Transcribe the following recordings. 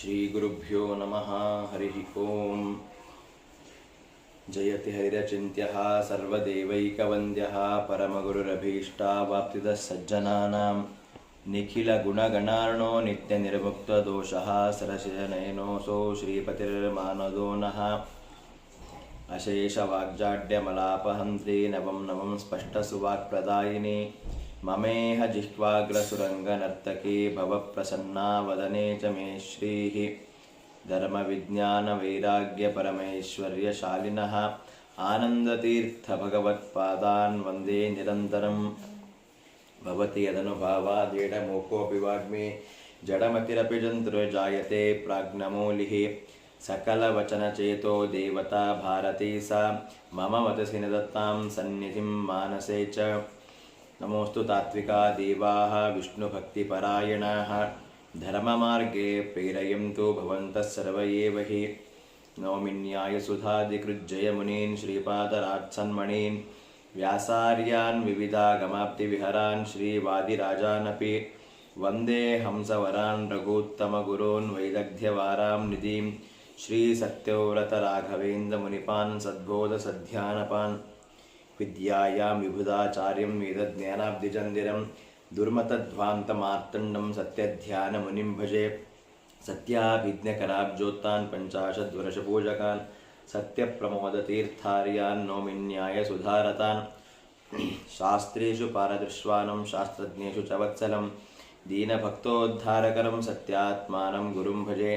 श्रीगुरुभ्यो नमः हरिः ओम् जयति हरिरचिन्त्यः सर्वदेवैकवन्द्यः परमगुरुरभीष्टावाप्तिदः सज्जनानां निखिलगुणगणार्णो नित्यनिर्मुक्तदोषः सरसिजनयनोऽसौ श्रीपतिर्मानदो नः अशेषवाग्जाड्यमलापहन्त्री नवं नवं स्पष्टसुवाक्प्रदायिनी ममेह जिह्वाग्रसुरङ्गनर्तकी भवप्रसन्ना वदने च मे श्रीः धर्मविज्ञानवैराग्यपरमैश्वर्यशालिनः आनन्दतीर्थभगवत्पादान् वन्दे निरन्तरं भवति यदनुभावादेडमोकोऽपि वाग्मे जडमतिरपि जन्तुर्जायते प्राज्ञमौलिः सकलवचनचेतो देवता भारती सा मम वतसि निदत्तां सन्निधिं मानसे च नमोऽस्तु तात्विका देवाः विष्णुभक्तिपरायणाः धर्ममार्गे प्रेरयन्तु भवन्तः सर्व एव हि नौमिन्यायसुधादिकृज्जयमुनीन् श्रीपादरात्सन्मणीन् व्यासार्यान् विविधागमाप्तिविहरान् श्रीवादिराजानपि वन्दे हंसवरान् रघूत्तमगुरोन् वैदग्ध्यवारां निधिं श्रीसत्यव्रतराघवेन्द्रमुनिपान् सद्बोधसध्यानपान् విద్యాయాం విభుదాచార్యం వేదజ్ఞానాబ్దిజందిరం దుర్మతధ్వాంతమార్తండం సత్యధ్యానమునిం భజే సత్యాభిజ్ఞకరాబ్జోత్తాన్ పంచాశద్వరషపూజకాన్ సత్యప్రమోదతీర్థార్యాన్ నోమిన్యాయ సుధారతాన్ శాస్త్రేషు పారదృశ్వానం శాస్త్రజ్ఞేషు చ వత్సలం దీనభక్తోద్ధారకరం సత్యాత్మానం గురుం భజే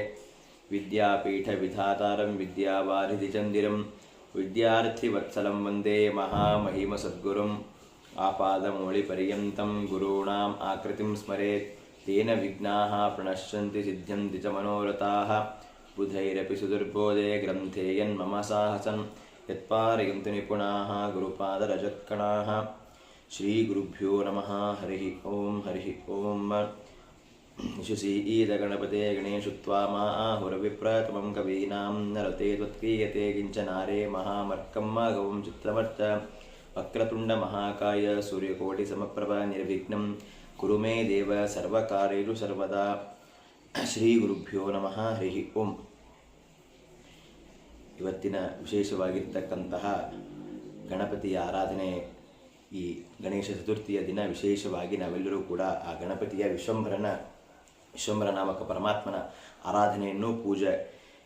విద్యాపీఠ విధాతారం విద్యావారిధిచందిరం विद्यार्थिवत्सलं वन्दे महामहिमसद्गुरुम् आपादमौलिपर्यन्तं गुरूणाम् आकृतिं स्मरेत् तेन विघ्नाः प्रणश्यन्ति सिद्ध्यन्ति च मनोरथाः बुधैरपि सुदुर्बोधे ग्रन्थे यन्मम साहसं यत्पारयन्तु निपुणाः गुरुपादरजत्कणाः श्रीगुरुभ्यो नमः हरिः ॐ हरिः ॐ శుశీ ఈరగణపతే గణేశుత్వా మా ఆహురవిప్రతమం కవీనాం నరతే త్వత్క్రియతే కించనారే మహామర్కం మాఘవం చిత్రమర్చ వక్రతుండ మహాకాయ సూర్యకోటి సమప్రభ నిర్విఘ్నం కురు మే దేవ సర్వకార్యేషు సర్వదా ಶ್ರೀ ಗುರುಭ್ಯೋ ನಮಃ ಹರಿ ಓಂ ಇವತ್ತಿನ ವಿಶೇಷವಾಗಿರ್ತಕ್ಕಂತಹ ಗಣಪತಿಯ ಆರಾಧನೆ ಈ ಗಣೇಶ ಚತುರ್ಥಿಯ ದಿನ ವಿಶೇಷವಾಗಿ ನಾವೆಲ್ಲರೂ ಕೂಡ ಆ ಗಣಪತಿಯ ವಿಶ್ವಂಭರನ ವಿಶ್ವಂಭರ ನಾಮಕ ಪರಮಾತ್ಮನ ಆರಾಧನೆಯನ್ನು, ಪೂಜೆ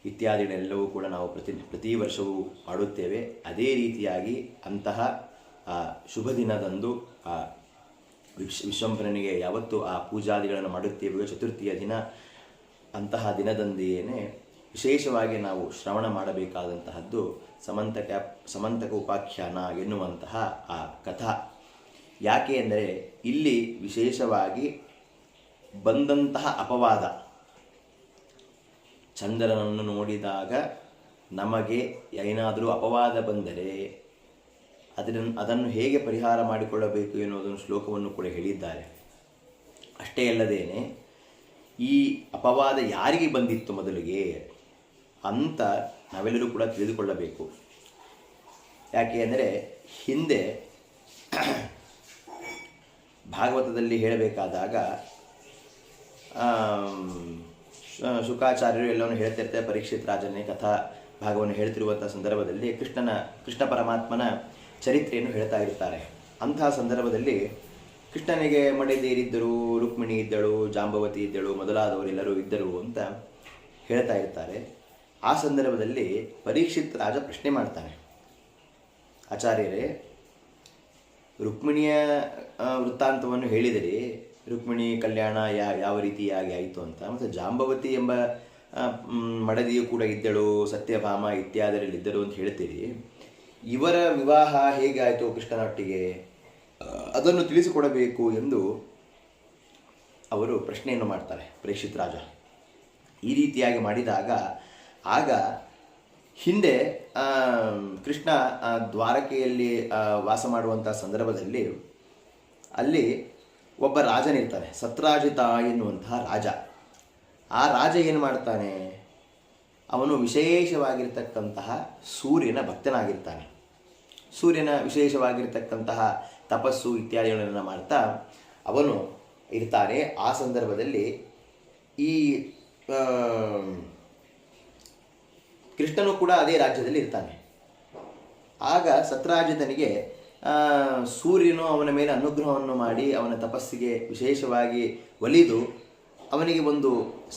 ಇತ್ಯಾದಿಗಳೆಲ್ಲವೂ ಕೂಡ ನಾವು ಪ್ರತಿ ಪ್ರತಿ ವರ್ಷವೂ ಮಾಡುತ್ತೇವೆ. ಅದೇ ರೀತಿಯಾಗಿ ಅಂತಹ ಶುಭ ದಿನದಂದು ವಿಶ್, ವಿಶ್ವಂಭರನಿಗೆ ಯಾವತ್ತು ಆ ಪೂಜಾದಿಗಳನ್ನು ಮಾಡುತ್ತೇವೆಯೋ ಚತುರ್ಥಿಯ ದಿನ, ಅಂತಹ ದಿನದಂದೆಯೇ ವಿಶೇಷವಾಗಿ ನಾವು ಶ್ರವಣ ಮಾಡಬೇಕಾದಂತಹದ್ದು ಸಮಂತಕ ಸಮಂತಕ ಉಪಾಖ್ಯಾನ ಎನ್ನುವಂತಹ ಆ ಕಥಾ. ಯಾಕೆ ಅಂದರೆ ಇಲ್ಲಿ ವಿಶೇಷವಾಗಿ ಬಂದಂತಹ ಅಪವಾದ. ಚಂದ್ರನನ್ನು ನೋಡಿದಾಗ ನಮಗೆ ಏನಾದರೂ ಅಪವಾದ ಬಂದರೆ ಅದನ್ನು ಅದನ್ನು ಹೇಗೆ ಪರಿಹಾರ ಮಾಡಿಕೊಳ್ಳಬೇಕು ಎನ್ನುವುದನ್ನು ಶ್ಲೋಕವನ್ನು ಕೂಡ ಹೇಳಿದ್ದಾರೆ. ಅಷ್ಟೇ ಅಲ್ಲದೇನೆ ಈ ಅಪವಾದ ಯಾರಿಗೆ ಬಂದಿತ್ತು ಮೊದಲಿಗೆ ಅಂತ ನಾವೆಲ್ಲರೂ ಕೂಡ ತಿಳಿದುಕೊಳ್ಳಬೇಕು. ಯಾಕೆ ಅಂದರೆ ಹಿಂದೆ ಭಾಗವತದಲ್ಲಿ ಹೇಳಬೇಕಾದಾಗ ಶುಕಾಚಾರ್ಯರು ಎಲ್ಲವನ್ನು ಹೇಳ್ತಿರ್ತಾರೆ, ಪರೀಕ್ಷಿತ್ ರಾಜನೇ ಕಥಾ ಭಾಗವನ್ನು ಹೇಳ್ತಿರುವಂಥ ಸಂದರ್ಭದಲ್ಲಿ ಕೃಷ್ಣನ, ಕೃಷ್ಣ ಪರಮಾತ್ಮನ ಚರಿತ್ರೆಯನ್ನು ಹೇಳ್ತಾ ಇರ್ತಾರೆ. ಅಂತಹ ಸಂದರ್ಭದಲ್ಲಿ ಕೃಷ್ಣನಿಗೆ ಮಡೆದೇರಿದ್ದರು ರುಕ್ಮಿಣಿ ಇದ್ದಳು, ಜಾಂಬವತಿ ಇದ್ದಳು, ಮೊದಲಾದವರೆಲ್ಲರೂ ಇದ್ದರು ಅಂತ ಹೇಳ್ತಾ ಇರ್ತಾರೆ. ಆ ಸಂದರ್ಭದಲ್ಲಿ ಪರೀಕ್ಷಿತ್ ರಾಜ ಪ್ರಶ್ನೆ ಮಾಡ್ತಾನೆ. ಆಚಾರ್ಯರೇ, ರುಕ್ಮಿಣಿಯ ವೃತ್ತಾಂತವನ್ನು ಹೇಳಿದರೆ ರುಕ್ಮಿಣಿ ಕಲ್ಯಾಣ ಯಾ, ಯಾವ ರೀತಿಯಾಗಿ ಆಯಿತು ಅಂತ. ಮತ್ತು ಜಾಂಬವತಿ ಎಂಬ ಮಡದಿಯು ಕೂಡ ಇದ್ದಳು, ಸತ್ಯಭಾಮ ಇತ್ಯಾದಿರಲ್ಲಿದ್ದರು ಅಂತ ಹೇಳ್ತೀರಿ. ಇವರ ವಿವಾಹ ಹೇಗಾಯಿತು ಕೃಷ್ಣನೊಟ್ಟಿಗೆ? ಅದನ್ನು ತಿಳಿಸಿಕೊಡಬೇಕು ಎಂದು ಅವರು ಪ್ರಶ್ನೆಯನ್ನು ಮಾಡ್ತಾರೆ ಪ್ರೇಕ್ಷಿತ್ ರಾಜ. ಈ ರೀತಿಯಾಗಿ ಮಾಡಿದಾಗ, ಆಗ ಹಿಂದೆ ಕೃಷ್ಣ ದ್ವಾರಕೆಯಲ್ಲಿ ವಾಸ ಮಾಡುವಂಥ ಸಂದರ್ಭದಲ್ಲಿ, ಅಲ್ಲಿ ಒಬ್ಬ ರಾಜನಿರ್ತಾನೆ ಸತ್ರಾಜಿತ ಎನ್ನುವಂತಹ ರಾಜ. ಆ ರಾಜ ಏನು ಮಾಡ್ತಾನೆ? ಅವನು ವಿಶೇಷವಾಗಿರ್ತಕ್ಕಂತಹ ಸೂರ್ಯನ ಭಕ್ತನಾಗಿರ್ತಾನೆ. ಸೂರ್ಯನ ವಿಶೇಷವಾಗಿರ್ತಕ್ಕಂತಹ ತಪಸ್ಸು ಇತ್ಯಾದಿಗಳನ್ನು ಮಾಡ್ತಾ ಅವನು ಇರ್ತಾನೆ. ಆ ಸಂದರ್ಭದಲ್ಲಿ ಈ ಕೃಷ್ಣನು ಕೂಡ ಅದೇ ರಾಜ್ಯದಲ್ಲಿ ಇರ್ತಾನೆ. ಆಗ ಸತ್ರಾಜಿತನಿಗೆ ಸೂರ್ಯನು ಅವನ ಮೇಲೆ ಅನುಗ್ರಹವನ್ನು ಮಾಡಿ ಅವನ ತಪಸ್ಸಿಗೆ ವಿಶೇಷವಾಗಿ ಒಲಿದು ಅವನಿಗೆ ಒಂದು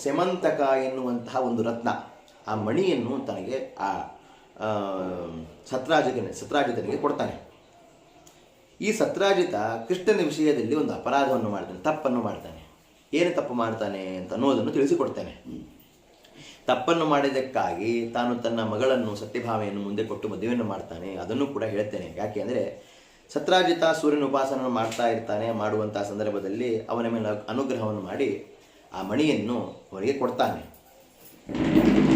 ಸೆಮಂತಕ ಎನ್ನುವಂತಹ ಒಂದು ರತ್ನ, ಆ ಮಣಿಯನ್ನು ತನಗೆ ಆ ಸತ್ರಾಜಿತನ, ಸತ್ರಾಜಿತನಿಗೆ ಕೊಡ್ತಾನೆ. ಈ ಸತ್ರಾಜಿತ ಕೃಷ್ಣನ ವಿಷಯದಲ್ಲಿ ಒಂದು ಅಪರಾಧವನ್ನು ಮಾಡ್ತಾನೆ, ತಪ್ಪನ್ನು ಮಾಡ್ತಾನೆ. ಏನು ತಪ್ಪು ಮಾಡ್ತಾನೆ ಅಂತ ಅನ್ನೋದನ್ನು ತಿಳಿಸಿಕೊಡ್ತಾನೆ. ತಪ್ಪನ್ನು ಮಾಡಿದ್ದಕ್ಕಾಗಿ ತಾನು ತನ್ನ ಮಗಳನ್ನು ಸತ್ಯಭಾವೆಯನ್ನು ಮುಂದೆ ಕೊಟ್ಟು ಮದುವೆಯನ್ನು ಮಾಡ್ತಾನೆ, ಅದನ್ನು ಕೂಡ ಹೇಳ್ತೇನೆ. ಯಾಕೆ ಅಂದರೆ ಸತ್ರಾಜಿತ ಸೂರ್ಯನ ಉಪಾಸನ ಮಾಡ್ತಾ ಇರ್ತಾನೆ ಮಾಡುವಂಥ ಸಂದರ್ಭದಲ್ಲಿ ಅವನ ಮೇಲೆ ಅನುಗ್ರಹವನ್ನು ಮಾಡಿ ಆ ಮಣಿಯನ್ನು ಅವನಿಗೆ ಕೊಡ್ತಾನೆ.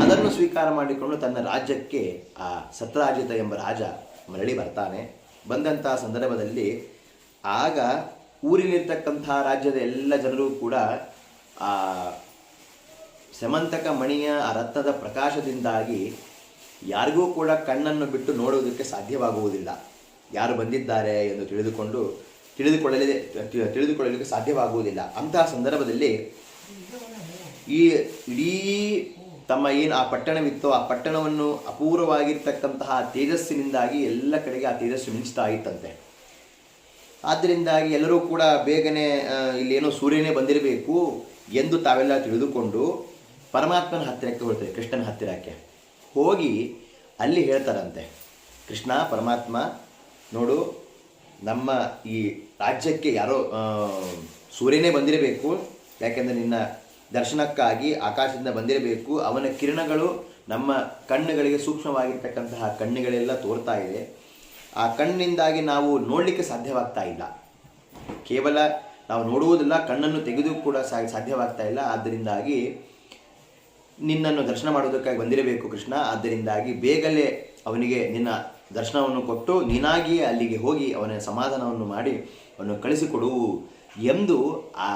ಅದನ್ನು ಸ್ವೀಕಾರ ಮಾಡಿಕೊಂಡು ತನ್ನ ರಾಜ್ಯಕ್ಕೆ ಆ ಸತ್ರಾಜಿತ ಎಂಬ ರಾಜ ಮರಳಿ ಬರ್ತಾನೆ. ಬಂದಂತಹ ಸಂದರ್ಭದಲ್ಲಿ ಆಗ ಊರಿನಿರ್ತಕ್ಕಂತಹ ರಾಜ್ಯದ ಎಲ್ಲ ಜನರು ಕೂಡ ಆ ಸಮಂತಕ ಮಣಿಯ ಆ ರತ್ನದ ಪ್ರಕಾಶದಿಂದಾಗಿ ಯಾರಿಗೂ ಕೂಡ ಕಣ್ಣನ್ನು ಬಿಟ್ಟು ನೋಡುವುದಕ್ಕೆ ಸಾಧ್ಯವಾಗುವುದಿಲ್ಲ. ಯಾರು ಬಂದಿದ್ದಾರೆ ಎಂದು ತಿಳಿದುಕೊಂಡು ತಿಳಿದುಕೊಳ್ಳಲೇ ತಿಳಿದುಕೊಳ್ಳಲಿಕ್ಕೆ ಸಾಧ್ಯವಾಗುವುದಿಲ್ಲ. ಅಂತಹ ಸಂದರ್ಭದಲ್ಲಿ ಈ ಇಡೀ ತಮ್ಮ ಏನು ಆ ಪಟ್ಟಣವಿತ್ತೋ, ಆ ಪಟ್ಟಣವನ್ನು ಅಪೂರ್ವವಾಗಿರ್ತಕ್ಕಂತಹ ತೇಜಸ್ಸಿನಿಂದಾಗಿ ಎಲ್ಲ ಕಡೆಗೆ ಆ ತೇಜಸ್ಸು ಮಿಂಚ್ತಾ ಇತ್ತಂತೆ. ಆದ್ದರಿಂದಾಗಿ ಎಲ್ಲರೂ ಕೂಡ ಬೇಗನೆ ಇಲ್ಲೇನೋ ಸೂರ್ಯನೇ ಬಂದಿರಬೇಕು ಎಂದು ತಾವೆಲ್ಲ ತಿಳಿದುಕೊಂಡು ಪರಮಾತ್ಮನ ಹತ್ತಿರಕ್ಕೆ ಹೋಗ್ತಾರೆ ಕೃಷ್ಣನ ಹತ್ತಿರಕ್ಕೆ. ಹೋಗಿ ಅಲ್ಲಿ ಹೇಳ್ತಾರಂತೆ, ಕೃಷ್ಣ ಪರಮಾತ್ಮ ನೋಡು, ನಮ್ಮ ಈ ರಾಜ್ಯಕ್ಕೆ ಯಾರೋ ಸೂರ್ಯನೇ ಬಂದಿರಬೇಕು, ಯಾಕೆಂದರೆ ನಿನ್ನ ದರ್ಶನಕ್ಕಾಗಿ ಆಕಾಶದಿಂದ ಬಂದಿರಬೇಕು. ಅವನ ಕಿರಣಗಳು ನಮ್ಮ ಕಣ್ಣುಗಳಿಗೆ ಸೂಕ್ಷ್ಮವಾಗಿರ್ತಕ್ಕಂತಹ ಕಣ್ಣುಗಳೆಲ್ಲ ತೋರ್ತಾ ಇದೆ. ಆ ಕಣ್ಣಿಂದಾಗಿ ನಾವು ನೋಡಲಿಕ್ಕೆ ಸಾಧ್ಯವಾಗ್ತಾ ಇಲ್ಲ. ಕೇವಲ ನಾವು ನೋಡುವುದಿಲ್ಲ ಕಣ್ಣನ್ನು ತೆಗೆದು ಕೂಡ ಸಾಧ್ಯವಾಗ್ತಾ ಇಲ್ಲ. ಆದ್ದರಿಂದಾಗಿ ನಿನ್ನನ್ನು ದರ್ಶನ ಮಾಡುವುದಕ್ಕಾಗಿ ಬಂದಿರಬೇಕು ಕೃಷ್ಣ. ಆದ್ದರಿಂದಾಗಿ ಬೇಗಲೇ ಅವನಿಗೆ ನಿನ್ನ ದರ್ಶನವನ್ನು ಕೊಟ್ಟು ನೀನಾಗಿಯೇ ಅಲ್ಲಿಗೆ ಹೋಗಿ ಅವನ ಸಮಾಧಾನವನ್ನು ಮಾಡಿ ಅವನು ಕಳಿಸಿಕೊಡು ಎಂದು ಆ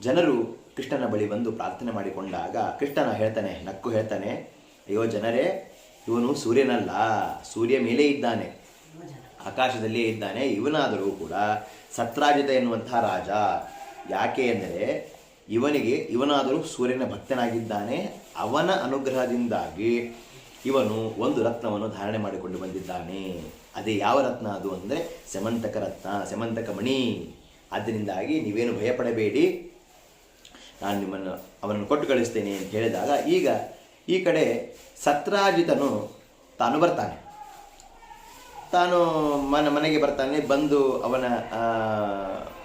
ಜನರು ಕೃಷ್ಣನ ಬಳಿ ಬಂದು ಪ್ರಾರ್ಥನೆ ಮಾಡಿಕೊಂಡಾಗ ಕೃಷ್ಣನ ಹೇಳ್ತಾನೆ, ನಕ್ಕು ಹೇಳ್ತಾನೆ, ಅಯ್ಯೋ ಜನರೇ, ಇವನು ಸೂರ್ಯನಲ್ಲ, ಸೂರ್ಯ ಮೇಲೆ ಇದ್ದಾನೆ, ಆಕಾಶದಲ್ಲಿಯೇ ಇದ್ದಾನೆ, ಇವನಾದರೂ ಕೂಡ ಸತ್ರಾಜಿತ ಎನ್ನುವಂಥ ರಾಜ. ಯಾಕೆ ಎಂದರೆ ಇವನಿಗೆ ಇವನಾದರೂ ಸೂರ್ಯನ ಭಕ್ತನಾಗಿದ್ದಾನೆ, ಅವನ ಅನುಗ್ರಹದಿಂದಾಗಿ ಇವನು ಒಂದು ರತ್ನವನ್ನು ಧಾರಣೆ ಮಾಡಿಕೊಂಡು ಬಂದಿದ್ದಾನೆ. ಅದೇ ಯಾವ ರತ್ನ ಅದು ಅಂದರೆ ಸೆಮಂತಕ ರತ್ನ ಸೆಮಂತಕ ಮಣಿ. ಆದ್ದರಿಂದಾಗಿ ನೀವೇನು ಭಯಪಡಬೇಡಿ. ನಾನು ನಿಮ್ಮನ್ನು ಅವನನ್ನು ಕೊಟ್ಟು ಕಳಿಸ್ತೇನೆ ಅಂತ ಹೇಳಿದಾಗ ಈಗ ಈ ಕಡೆ ಸತ್ರಾಜಿತನು ತಾನು ಬರ್ತಾನೆ. ತಾನು ಮನ ಮನೆಗೆ ಬರ್ತಾನೆ, ಬಂದು ಅವನ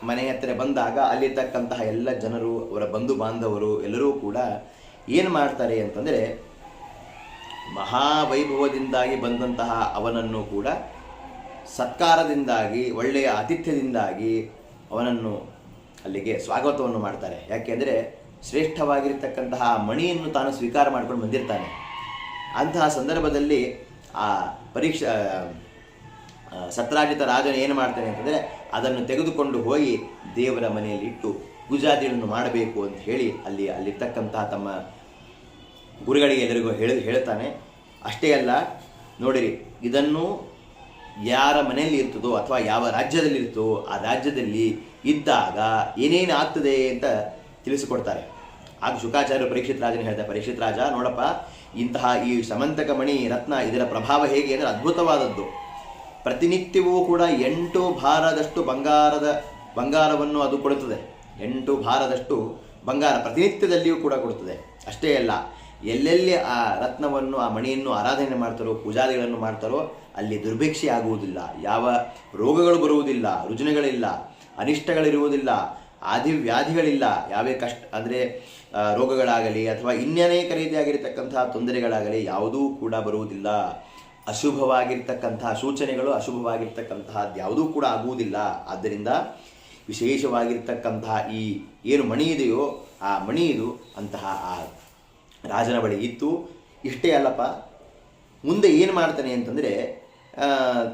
ಮನೆ ಹತ್ತಿರ ಬಂದಾಗ ಅಲ್ಲಿರ್ತಕ್ಕಂತಹ ಎಲ್ಲ ಜನರು, ಅವರ ಬಂಧು ಬಾಂಧವರು ಎಲ್ಲರೂ ಕೂಡ ಏನು ಮಾಡ್ತಾರೆ ಅಂತಂದರೆ ಮಹಾವೈಭವದಿಂದಾಗಿ ಬಂದಂತಹ ಅವನನ್ನು ಕೂಡ ಸತ್ಕಾರದಿಂದಾಗಿ, ಒಳ್ಳೆಯ ಆತಿಥ್ಯದಿಂದಾಗಿ ಅವನನ್ನು ಅಲ್ಲಿಗೆ ಸ್ವಾಗತವನ್ನು ಮಾಡ್ತಾರೆ. ಯಾಕೆಂದರೆ ಶ್ರೇಷ್ಠವಾಗಿರ್ತಕ್ಕಂತಹ ಮಣಿಯನ್ನು ತಾನು ಸ್ವೀಕಾರ ಮಾಡ್ಕೊಂಡು ಬಂದಿರ್ತಾನೆ. ಅಂತಹ ಸಂದರ್ಭದಲ್ಲಿ ಆ ಪರೀಕ್ಷಾ ಸತ್ರಾಜಿತ ರಾಜನು ಏನು ಮಾಡ್ತಾನೆ ಅಂತಂದರೆ ಅದನ್ನು ತೆಗೆದುಕೊಂಡು ಹೋಗಿ ದೇವರ ಮನೆಯಲ್ಲಿ ಇಟ್ಟು ಮಾಡಬೇಕು ಅಂತ ಹೇಳಿ ಅಲ್ಲಿ, ಅಲ್ಲಿರ್ತಕ್ಕಂತಹ ತಮ್ಮ ಗುರುಗಳಿಗೆ ಎಲ್ಲರಿಗೂ ಹೇಳಿ ಹೇಳ್ತಾನೆ. ಅಷ್ಟೇ ಅಲ್ಲ, ನೋಡಿರಿ, ಇದನ್ನು ಯಾರ ಮನೆಯಲ್ಲಿ ಇರ್ತದೋ ಅಥವಾ ಯಾವ ರಾಜ್ಯದಲ್ಲಿ ಇರ್ತದೋ ಆ ರಾಜ್ಯದಲ್ಲಿ ಇದ್ದಾಗ ಏನೇನು ಆಗ್ತದೆ ಅಂತ ತಿಳಿಸಿಕೊಡ್ತಾರೆ. ಆಗ ಶುಕಾಚಾರ್ಯ ಪರೀಕ್ಷಿತ್ ರಾಜನ ಹೇಳ್ತಾರೆ ಪರೀಕ್ಷಿತ್ ರಾಜ, ನೋಡಪ್ಪ, ಇಂತಹ ಈ ಸಮಂತಕ ಮಣಿ ರತ್ನ ಇದರ ಪ್ರಭಾವ ಹೇಗೆ ಅಂದರೆ ಅದ್ಭುತವಾದದ್ದು. ಪ್ರತಿನಿತ್ಯವೂ ಕೂಡ ಎಂಟು ಭಾರದಷ್ಟು ಬಂಗಾರದ, ಬಂಗಾರವನ್ನು ಅದು ಕೊಡುತ್ತದೆ. ಎಂಟು ಭಾರದಷ್ಟು ಬಂಗಾರ ಪ್ರತಿನಿತ್ಯದಲ್ಲಿಯೂ ಕೂಡ ಕೊಡುತ್ತದೆ. ಅಷ್ಟೇ ಅಲ್ಲ ಎಲ್ಲೆಲ್ಲಿ ಆ ರತ್ನವನ್ನು, ಆ ಮಣಿಯನ್ನು ಆರಾಧನೆ ಮಾಡ್ತಾರೋ ಪೂಜಾದಿಗಳನ್ನು ಮಾಡ್ತಾರೋ, ಅಲ್ಲಿ ದುರ್ಭಿಕ್ಷೆ ಆಗುವುದಿಲ್ಲ. ಯಾವ ರೋಗಗಳು ಬರುವುದಿಲ್ಲ, ರುಜಿನಗಳಿಲ್ಲ, ಅನಿಷ್ಟಗಳಿರುವುದಿಲ್ಲ, ಆದಿ ವ್ಯಾಧಿಗಳಿಲ್ಲ, ಯಾವೇ ಕಷ್ಟ ಅಂದರೆ ರೋಗಗಳಾಗಲಿ ಅಥವಾ ಇನ್ನನೇಕ ರೀತಿಯಾಗಿರ್ತಕ್ಕಂತಹ ತೊಂದರೆಗಳಾಗಲಿ ಯಾವುದೂ ಕೂಡ ಬರುವುದಿಲ್ಲ. ಅಶುಭವಾಗಿರ್ತಕ್ಕಂತಹ ಸೂಚನೆಗಳು ಅಶುಭವಾಗಿರ್ತಕ್ಕಂತಹ ಯಾವುದೂ ಕೂಡ ಆಗುವುದಿಲ್ಲ. ಆದ್ದರಿಂದ ವಿಶೇಷವಾಗಿರ್ತಕ್ಕಂತಹ ಈ ಏನು ಮಣಿ ಇದೆಯೋ, ಆ ಮಣಿ ಇದು ಅಂತಹ ಆ ರಾಜನ ಬಳಿ ಇತ್ತು ಇಷ್ಟೇ ಅಲ್ಲಪ್ಪ, ಮುಂದೆ ಏನು ಮಾಡ್ತಾನೆ ಅಂತಂದರೆ,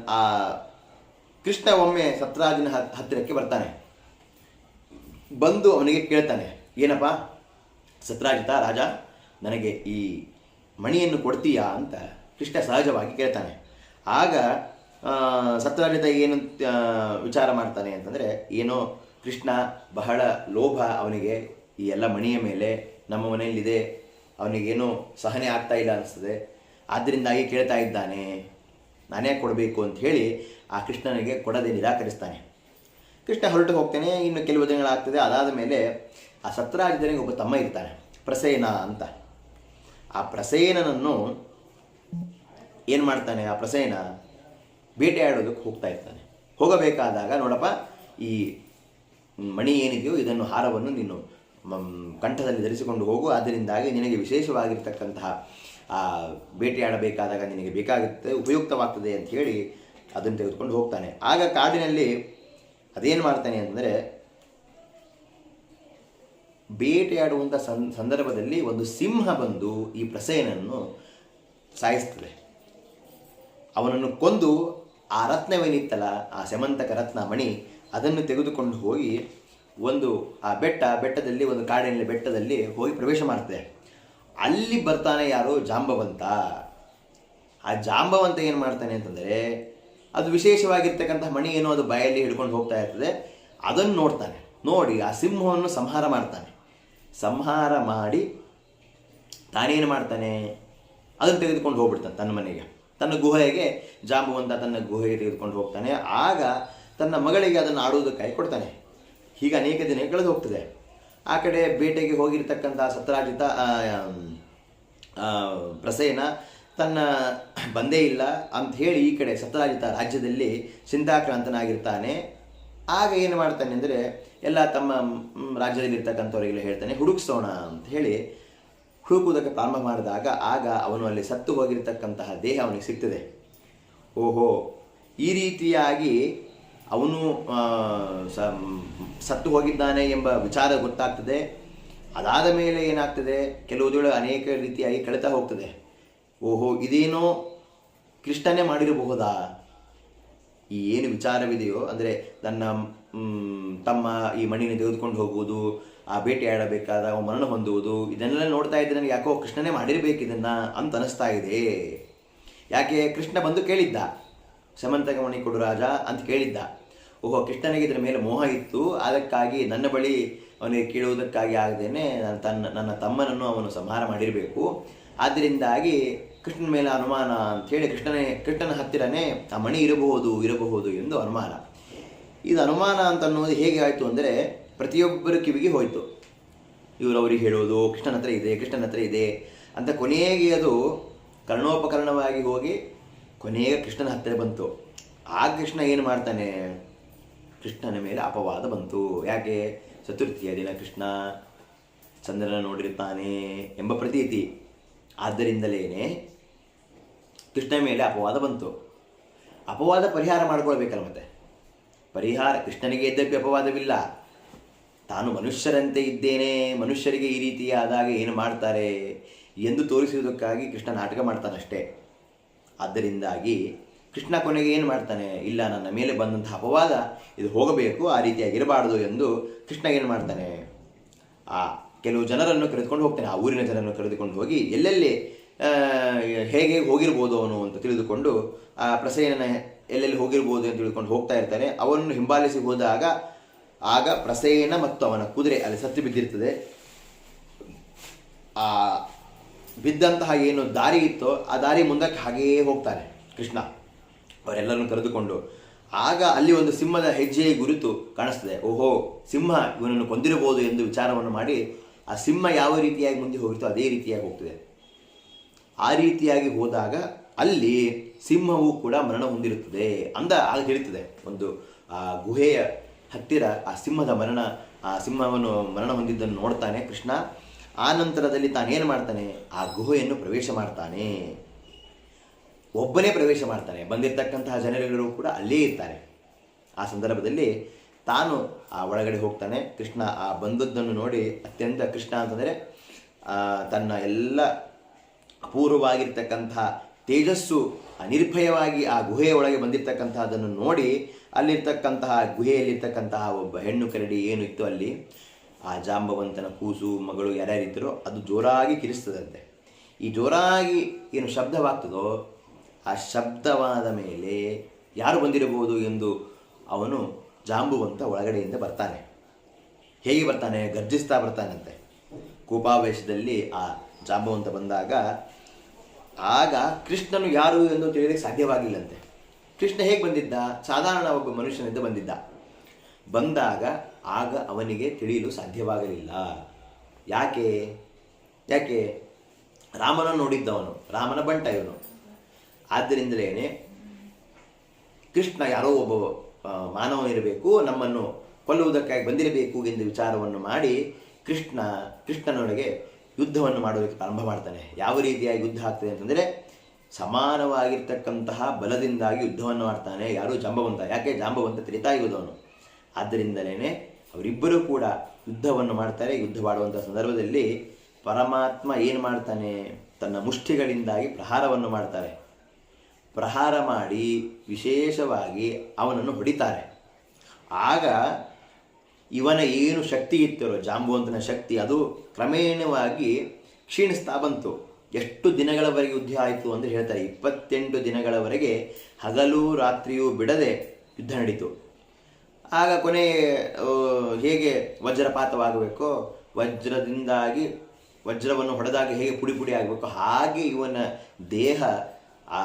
ಆ ಕೃಷ್ಣ ಒಮ್ಮೆ ಸತ್ರಾಜಿನ ಹತ್- ಹತ್ತಿರಕ್ಕೆ ಬರ್ತಾನೆ. ಬಂದು ಅವನಿಗೆ ಕೇಳ್ತಾನೆ, ಏನಪ್ಪ? ಸತ್ರಾಜಿತ ರಾಜ, ನನಗೆ ಈ ಮಣಿಯನ್ನು ಕೊಡ್ತೀಯಾ ಅಂತ ಕೃಷ್ಣ ಸಹಜವಾಗಿ ಕೇಳ್ತಾನೆ. ಆಗ ಸತ್ರಾಜಿತ ಏನು ವಿಚಾರ ಮಾಡ್ತಾನೆ ಅಂತಂದರೆ, ಏನೋ ಕೃಷ್ಣ ಬಹಳ ಲೋಭ ಅವನಿಗೆ, ಈ ಎಲ್ಲ ಮಣಿಯ ಮೇಲೆ, ನಮ್ಮ ಮನೆಯಲ್ಲಿದೆ ಅವನಿಗೇನೋ ಸಹನೆ ಆಗ್ತಾ ಇಲ್ಲ ಅನಿಸ್ತದೆ. ಆದ್ದರಿಂದಾಗಿ ಕೇಳ್ತಾ ಇದ್ದಾನೆ, ನಾನೇ ಕೊಡಬೇಕು ಅಂತ ಹೇಳಿ ಆ ಕೃಷ್ಣನಿಗೆ ಕೊಡದೆ ನಿರಾಕರಿಸ್ತಾನೆ. ಕೃಷ್ಣ ಹೊರಟು ಹೋಗ್ತಾನೆ, ಇನ್ನು ಕೆಲವು ದಿನಗಳಾಗ್ತದೆ ಅದಾದ ಮೇಲೆ ಆ ಸತ್ರಾಜಿತನಿಗೆ ಒಬ್ಬ ತಮ್ಮ ಇರ್ತಾನೆ, ಪ್ರಸೇನ ಅಂತ. ಆ ಪ್ರಸೇನನನ್ನು ಏನು ಮಾಡ್ತಾನೆ, ಆ ಪ್ರಸೇನ ಬೇಟೆಯಾಡೋದಕ್ಕೆ ಹೋಗ್ತಾ ಇರ್ತಾನೆ. ಹೋಗಬೇಕಾದಾಗ ನೋಡಪ್ಪ, ಈ ಮಣಿ ಏನಿದೆಯೋ ಇದನ್ನು ಹಾರವನ್ನು ನೀನು ಕಂಠದಲ್ಲಿ ಧರಿಸಿಕೊಂಡು ಹೋಗು ಅದರಿಂದಾಗಿ ನಿನಗೆ ವಿಶೇಷವಾಗಿರ್ತಕ್ಕಂತಹ, ಆ, ಬೇಟೆಯಾಡಬೇಕಾದಾಗ ನಿನಗೆ ಬೇಕಾಗುತ್ತೆ, ಉಪಯುಕ್ತವಾಗ್ತದೆ ಅಂತ ಹೇಳಿ ಅದನ್ನು ತೆಗೆದುಕೊಂಡು ಹೋಗ್ತಾನೆ. ಆಗ ಕಾಡಿನಲ್ಲಿ ಅದೇನು ಮಾಡ್ತಾನೆ ಅಂದರೆ ಬೇಟೆಯಾಡುವಂಥ ಸಂ, ಸಂದರ್ಭದಲ್ಲಿ ಒಂದು ಸಿಂಹ ಬಂದು ಈ ಪ್ರಸೇನನ್ನು ಸಾಯಿಸ್ತದೆ. ಅವನನ್ನು ಕೊಂದು ಆ ರತ್ನವೇನಿತ್ತಲ್ಲ, ಆ ಸೆಮಂತಕ ರತ್ನ ಮಣಿ, ಅದನ್ನು ತೆಗೆದುಕೊಂಡು ಹೋಗಿ ಒಂದು, ಆ ಬೆಟ್ಟ ಬೆಟ್ಟದಲ್ಲಿ, ಒಂದು ಕಾಡಿನಲ್ಲಿ, ಬೆಟ್ಟದಲ್ಲಿ ಹೋಗಿ ಪ್ರವೇಶ ಮಾಡ್ತದೆ. ಅಲ್ಲಿ ಬರ್ತಾನೆ ಯಾರು? ಜಾಂಬವಂತ. ಆ ಜಾಂಬವಂತ ಏನು ಮಾಡ್ತಾನೆ ಅಂತಂದರೆ, ಅದು ವಿಶೇಷವಾಗಿರ್ತಕ್ಕಂಥ ಮಣಿ ಏನೋ ಅದು ಬಾಯಲ್ಲಿ ಹಿಡ್ಕೊಂಡು ಹೋಗ್ತಾ ಇರ್ತದೆ, ಅದನ್ನು ನೋಡ್ತಾನೆ. ನೋಡಿ, ಆ ಸಿಂಹವನ್ನು ಸಂಹಾರ ಮಾಡ್ತಾನೆ. ಸಂಹಾರ ಮಾಡಿ ತಾನೇನು ಮಾಡ್ತಾನೆ? ಅದನ್ನು ತೆಗೆದುಕೊಂಡು ಹೋಗ್ಬಿಡ್ತಾನೆ ತನ್ನ ಮನೆಗೆ. ತನ್ನ ಗುಹೆಗೆ ಜಾಂಬವಂತ ತನ್ನ ಗುಹೆಗೆ ತೆಗೆದುಕೊಂಡು ಹೋಗ್ತಾನೆ. ಆಗ ತನ್ನ ಮಗಳಿಗೆ ಅದನ್ನು ಆಡುವುದಕ್ಕಾಗಿ ಕೊಡ್ತಾನೆ. ಹೀಗೆ ಅನೇಕ ದಿನ ಕಳೆದು ಹೋಗ್ತದೆ. ಆ ಕಡೆ ಬೇಟೆಗೆ ಹೋಗಿರ್ತಕ್ಕಂಥ ಸತ್ರಾಜಿತ ಪ್ರಸೇನ ತನ್ನ ಬಂದೇ ಇಲ್ಲ ಅಂತ ಹೇಳಿ ಈ ಕಡೆ ಸತ್ರಾಜಿತ ರಾಜ್ಯದಲ್ಲಿ ಚಿಂತಾಕ್ರಾಂತನಾಗಿರ್ತಾನೆ ಆಗ ಏನು ಮಾಡ್ತಾನೆ ಅಂದರೆ ಎಲ್ಲ ತಮ್ಮ ರಾಜ್ಯದಲ್ಲಿ ರಾಜ್ಯದಲ್ಲಿರ್ತಕ್ಕಂಥವರಿಗೆಲ್ಲ ಹೇಳ್ತಾನೆ, ಹುಡುಕ್ಸೋಣ ಅಂತ ಹೇಳಿ ಹುಡುಕುವುದಕ್ಕೆ ಪ್ರಾರಂಭ ಮಾಡಿದಾಗ ಆಗ ಅವನು ಅಲ್ಲಿ ಸತ್ತು ಹೋಗಿರ್ತಕ್ಕಂತಹ ದೇಹ ಅವನಿಗೆ ಸಿಗ್ತದೆ. ಓಹೋ, ಈ ರೀತಿಯಾಗಿ ಅವನು ಸತ್ತು ಹೋಗಿದ್ದಾನೆ ಎಂಬ ವಿಚಾರ ಗೊತ್ತಾಗ್ತದೆ. ಅದಾದ ಮೇಲೆ ಏನಾಗ್ತದೆ? ಕೆಲವು ದಿನ ಅನೇಕ ರೀತಿಯಾಗಿ ಕಳೀತಾ ಹೋಗ್ತದೆ. ಓಹೋ, ಇದೇನೋ ಕೃಷ್ಣನೇ ಮಾಡಿರಬಹುದಾ? ಈ ಏನು ವಿಚಾರವಿದೆಯೋ, ಅಂದರೆ ತನ್ನ ತಮ್ಮ ಈ ಮಣ್ಣಿನ ತೆಗೆದುಕೊಂಡು ಹೋಗುವುದು, ಆ ಭೇಟಿ ಆಡಬೇಕಾದ ಮರಣ ಹೊಂದುವುದು, ಇದನ್ನೆಲ್ಲ ನೋಡ್ತಾ ಇದ್ದರೆ ನನಗೆ ಯಾಕೋ ಕೃಷ್ಣನೇ ಮಾಡಿರಬೇಕು ಇದನ್ನು ಅಂತ ಅನಿಸ್ತಾ ಇದೆ. ಯಾಕೆ? ಕೃಷ್ಣ ಬಂದು ಕೇಳಿದ್ದ. ಸಮಂತಕ ಮಣಿ ಕೊಡು ರಾಜ ಅಂತ ಕೇಳಿದ್ದ. ಓಹೋ, ಕೃಷ್ಣನಿಗೆ ಇದರ ಮೇಲೆ ಮೋಹ ಇತ್ತು. ಅದಕ್ಕಾಗಿ ನನ್ನ ಬಳಿ ಅವನಿಗೆ ಕೇಳುವುದಕ್ಕಾಗಿ ಆಗದೇನೆ ನನ್ನ ತನ್ನ, ನನ್ನ ತಮ್ಮನನ್ನು ಅವನು ಸಂಹಾರ ಮಾಡಿರಬೇಕು. ಆದ್ದರಿಂದಾಗಿ ಕೃಷ್ಣನ ಮೇಲೆ ಅನುಮಾನ ಅಂಥೇಳಿ ಕೃಷ್ಣನೇ, ಕೃಷ್ಣನ ಹತ್ತಿರನೇ ಆ ಮಣಿ ಇರಬಹುದು ಇರಬಹುದು ಎಂದು ಅನುಮಾನ. ಇದು ಅನುಮಾನ ಅಂತ ಅನ್ನೋದು ಹೇಗೆ ಆಯಿತು ಅಂದರೆ, ಪ್ರತಿಯೊಬ್ಬರ ಕಿವಿಗೆ ಹೋಯಿತು. ಇವರು ಅವರಿಗೆ ಹೇಳೋದು ಕೃಷ್ಣನ ಹತ್ರ ಇದೆ, ಕೃಷ್ಣನ ಹತ್ರ ಇದೆ ಅಂತ ಕೊನೆಗೆ ಅದು ಕರ್ಣೋಪಕರಣವಾಗಿ ಹೋಗಿ ಕೊನೆಗೆ ಕೃಷ್ಣನ ಹತ್ತಿರ ಬಂತು. ಆ ಕೃಷ್ಣ ಏನು ಮಾಡ್ತಾನೆ ಕೃಷ್ಣನ ಮೇಲೆ ಅಪವಾದ ಬಂತು. ಯಾಕೆ? ಚತುರ್ಥಿಯ ದಿನ ಕೃಷ್ಣ ಚಂದ್ರನ ನೋಡಿರ್ತಾನೆ ಎಂಬ ಪ್ರತೀತಿ. ಆದ್ದರಿಂದಲೇ ಕೃಷ್ಣನ ಮೇಲೆ ಅಪವಾದ ಬಂತು. ಅಪವಾದ ಪರಿಹಾರ ಮಾಡಿಕೊಳ್ಬೇಕಲ್ಲ ಮತ್ತೆ? ಪರಿಹಾರ, ಕೃಷ್ಣನಿಗೆ ಇದ್ದಕ್ಕೆ ಅಪವಾದವಿಲ್ಲ. ತಾನು ಮನುಷ್ಯರಂತೆ ಇದ್ದೇನೆ, ಮನುಷ್ಯರಿಗೆ ಈ ರೀತಿಯಾದಾಗ ಏನು ಮಾಡ್ತಾರೆ ಎಂದು ತೋರಿಸುವುದಕ್ಕಾಗಿ ಕೃಷ್ಣ ನಾಟಕ ಮಾಡ್ತಾನಷ್ಟೇ. ಆದ್ದರಿಂದಾಗಿ ಕೃಷ್ಣ ಕೊನೆಗೆ ಏನು ಮಾಡ್ತಾನೆ? ಇಲ್ಲ, ನನ್ನ ಮೇಲೆ ಬಂದಂತಹ ಅಪವಾದ ಇದು ಹೋಗಬೇಕು, ಆ ರೀತಿಯಾಗಿರಬಾರ್ದು ಎಂದು ಕೃಷ್ಣ ಏನು ಮಾಡ್ತಾನೆ? ಆ ಕೆಲವು ಜನರನ್ನು ಕರೆದುಕೊಂಡು ಹೋಗ್ತಾನೆ. ಆ ಊರಿನ ಜನರನ್ನು ಕರೆದುಕೊಂಡು ಹೋಗಿ ಎಲ್ಲೆಲ್ಲಿ ಹೇಗೆ ಹೋಗಿರ್ಬೋದು ಅವನು ಅಂತ ತಿಳಿದುಕೊಂಡು, ಆ ಪ್ರಸೇನನ ಎಲ್ಲೆಲ್ಲಿ ಹೋಗಿರ್ಬೋದು ಅಂತ ತಿಳಿದುಕೊಂಡು ಹೋಗ್ತಾ ಇರ್ತಾನೆ. ಅವನನ್ನು ಹಿಂಬಾಲಿಸಿ ಹೋದಾಗ ಆಗ ಪ್ರಸೇನ ಮತ್ತು ಅವನ ಕುದುರೆ ಅಲ್ಲಿ ಸತ್ತು ಬಿದ್ದಿರ್ತದೆ. ಆ, ಬಿದ್ದಂತಹ ಏನು ದಾರಿ ಇತ್ತೋ, ಆ ದಾರಿ ಮುಂದಕ್ಕೆ ಹಾಗೆಯೇ ಹೋಗ್ತಾನೆ ಕೃಷ್ಣ. ಅವರೆಲ್ಲರನ್ನು ಕರೆದುಕೊಂಡು ಆಗ ಅಲ್ಲಿ ಒಂದು ಸಿಂಹದ ಹೆಜ್ಜೆಯ ಗುರುತು ಕಾಣಿಸ್ತದೆ. ಓಹೋ, ಸಿಂಹ ಇವನನ್ನು ಕೊಂದಿರಬಹುದು ಎಂದು ವಿಚಾರವನ್ನು ಮಾಡಿ ಆ ಸಿಂಹ ಯಾವ ರೀತಿಯಾಗಿ ಮುಂದೆ ಹೋಗುತ್ತೋ ಅದೇ ರೀತಿಯಾಗಿ ಹೋಗ್ತದೆ. ಆ ರೀತಿಯಾಗಿ ಹೋದಾಗ ಅಲ್ಲಿ ಸಿಂಹವು ಕೂಡ ಮರಣ ಹೊಂದಿರುತ್ತದೆ ಅಂದ ಆಗ ತಿಳಿಯುತ್ತದೆ ಒಂದು, ಆ, ಗುಹೆಯ ಹತ್ತಿರ ಆ ಸಿಂಹದ ಮರಣ, ಆ ಸಿಂಹವನ್ನು ಮರಣ ಹೊಂದಿದ್ದನ್ನು ನೋಡ್ತಾನೆ ಕೃಷ್ಣ. ಆ ನಂತರದಲ್ಲಿ ತಾನೇನು ಮಾಡ್ತಾನೆ? ಆ ಗುಹೆಯನ್ನು ಪ್ರವೇಶ ಮಾಡ್ತಾನೆ. ಒಬ್ಬನೇ ಪ್ರವೇಶ ಮಾಡ್ತಾನೆ. ಬಂದಿರತಕ್ಕಂತಹ ಜನರೆಲ್ಲರೂ ಕೂಡ ಅಲ್ಲೇ ಇರ್ತಾರೆ. ಆ ಸಂದರ್ಭದಲ್ಲಿ ತಾನು ಆ ಒಳಗಡೆ ಹೋಗ್ತಾನೆ. ಕೃಷ್ಣ ಆ ಬಂದದ್ದನ್ನು ನೋಡಿ ಅತ್ಯಂತ ಕೃಷ್ಣ ಅಂತಂದರೆ ತನ್ನ ಎಲ್ಲ ಅಪೂರ್ವವಾಗಿರ್ತಕ್ಕಂಥ ತೇಜಸ್ಸು ನಿರ್ಭಯವಾಗಿ ಆ ಗುಹೆಯ ಒಳಗೆ ಬಂದಿರತಕ್ಕಂತಹದನ್ನು ನೋಡಿ ಅಲ್ಲಿರ್ತಕ್ಕಂತಹ ಗುಹೆಯಲ್ಲಿರ್ತಕ್ಕಂತಹ ಒಬ್ಬ ಹೆಣ್ಣು ಕರಡಿ ಏನು ಇತ್ತು ಅಲ್ಲಿ? ಆ ಜಾಂಬವಂತನ ಕೂಸು, ಮಗಳು ಯಾರ್ಯಾರಿದ್ದರೋ ಅದು ಜೋರಾಗಿ ಕಿರಿಸ್ತದಂತೆ. ಈ ಜೋರಾಗಿ ಏನು ಶಬ್ದವಾಗ್ತದೋ ಆ ಶಬ್ದವಾದ ಮೇಲೆ ಯಾರು ಬಂದಿರಬಹುದು ಎಂದು ಅವನು ಜಾಂಬುವಂತ ಒಳಗಡೆಯಿಂದ ಬರ್ತಾನೆ. ಹೇಗೆ ಬರ್ತಾನೆ? ಗರ್ಜಿಸ್ತಾ ಬರ್ತಾನಂತೆ. ಕೋಪಾವೇಶದಲ್ಲಿ ಆ ಜಾಂಬುವಂತ ಬಂದಾಗ, ಆಗ ಕೃಷ್ಣನು ಯಾರು ಎಂದು ತಿಳಿಯಲಿಕ್ಕೆ ಸಾಧ್ಯವಾಗಿಲ್ಲಂತೆ. ಕೃಷ್ಣ ಹೇಗೆ ಬಂದಿದ್ದ? ಸಾಧಾರಣ ಒಬ್ಬ ಮನುಷ್ಯನಿಂದ ಬಂದಿದ್ದ. ಬಂದಾಗ ಆಗ ಅವನಿಗೆ ತಿಳಿಯಲು ಸಾಧ್ಯವಾಗಲಿಲ್ಲ. ಯಾಕೆ? ಯಾಕೆ? ರಾಮನ ನೋಡಿದ್ದವನು. ರಾಮನ ಬಂಟ ಇವನು ಆದ್ದರಿಂದಲೇ ಕೃಷ್ಣ ಯಾರೋ ಒಬ್ಬ ಮಾನವನಿರಬೇಕು ನಮ್ಮನ್ನು ಕೊಲ್ಲುವುದಕ್ಕಾಗಿ ಬಂದಿರಬೇಕು ಎಂದು ವಿಚಾರವನ್ನು ಮಾಡಿ ಕೃಷ್ಣ, ಕೃಷ್ಣನೊಳಗೆ ಯುದ್ಧವನ್ನು ಮಾಡೋದಕ್ಕೆ ಪ್ರಾರಂಭ ಮಾಡ್ತಾನೆ. ಯಾವ ರೀತಿಯಾಗಿ ಯುದ್ಧ ಆಗ್ತದೆ ಅಂತಂದರೆ ಸಮಾನವಾಗಿರ್ತಕ್ಕಂತಹ ಬಲದಿಂದಾಗಿ ಯುದ್ಧವನ್ನು ಮಾಡ್ತಾನೆ. ಯಾರು ಜಾಂಬವಂತ? ಯಾಕೆ? ಜಾಂಬವಂತ ತಿಳಿತಾ ಇರುವುದವನು ಆದ್ದರಿಂದಲೇ ಅವರಿಬ್ಬರೂ ಕೂಡ ಯುದ್ಧವನ್ನು ಮಾಡ್ತಾರೆ. ಯುದ್ಧ ಮಾಡುವಂಥ ಸಂದರ್ಭದಲ್ಲಿ ಪರಮಾತ್ಮ ಏನು ಮಾಡ್ತಾನೆ? ತನ್ನ ಮುಷ್ಟಿಗಳಿಂದಾಗಿ ಪ್ರಹಾರವನ್ನು ಮಾಡ್ತಾರೆ. ಪ್ರಹಾರ ಮಾಡಿ ವಿಶೇಷವಾಗಿ ಅವನನ್ನು ಹೊಡಿತಾರೆ. ಆಗ ಇವನ ಏನು ಶಕ್ತಿ ಇತ್ತಿರೋ ಜಾಂಬುವಂತನ ಶಕ್ತಿ ಅದು ಕ್ರಮೇಣವಾಗಿ ಕ್ಷೀಣಿಸ್ತಾ ಬಂತು. ಎಷ್ಟು ದಿನಗಳವರೆಗೆ ಯುದ್ಧ ಆಯಿತು ಅಂತ ಹೇಳ್ತಾರೆ, ಇಪ್ಪತ್ತೆಂಟು ದಿನಗಳವರೆಗೆ ಹಗಲು ರಾತ್ರಿಯೂ ಬಿಡದೆ ಯುದ್ಧ ನಡೀತು. ಆಗ ಕೊನೆ ಹೇಗೆ ವಜ್ರಪಾತವಾಗಬೇಕೋ, ವಜ್ರದಿಂದಾಗಿ, ವಜ್ರವನ್ನು ಹೊಡೆದಾಗ ಹೇಗೆ ಪುಡಿ ಪುಡಿ ಆಗಬೇಕು ಹಾಗೆ ಇವನ ದೇಹ ಆ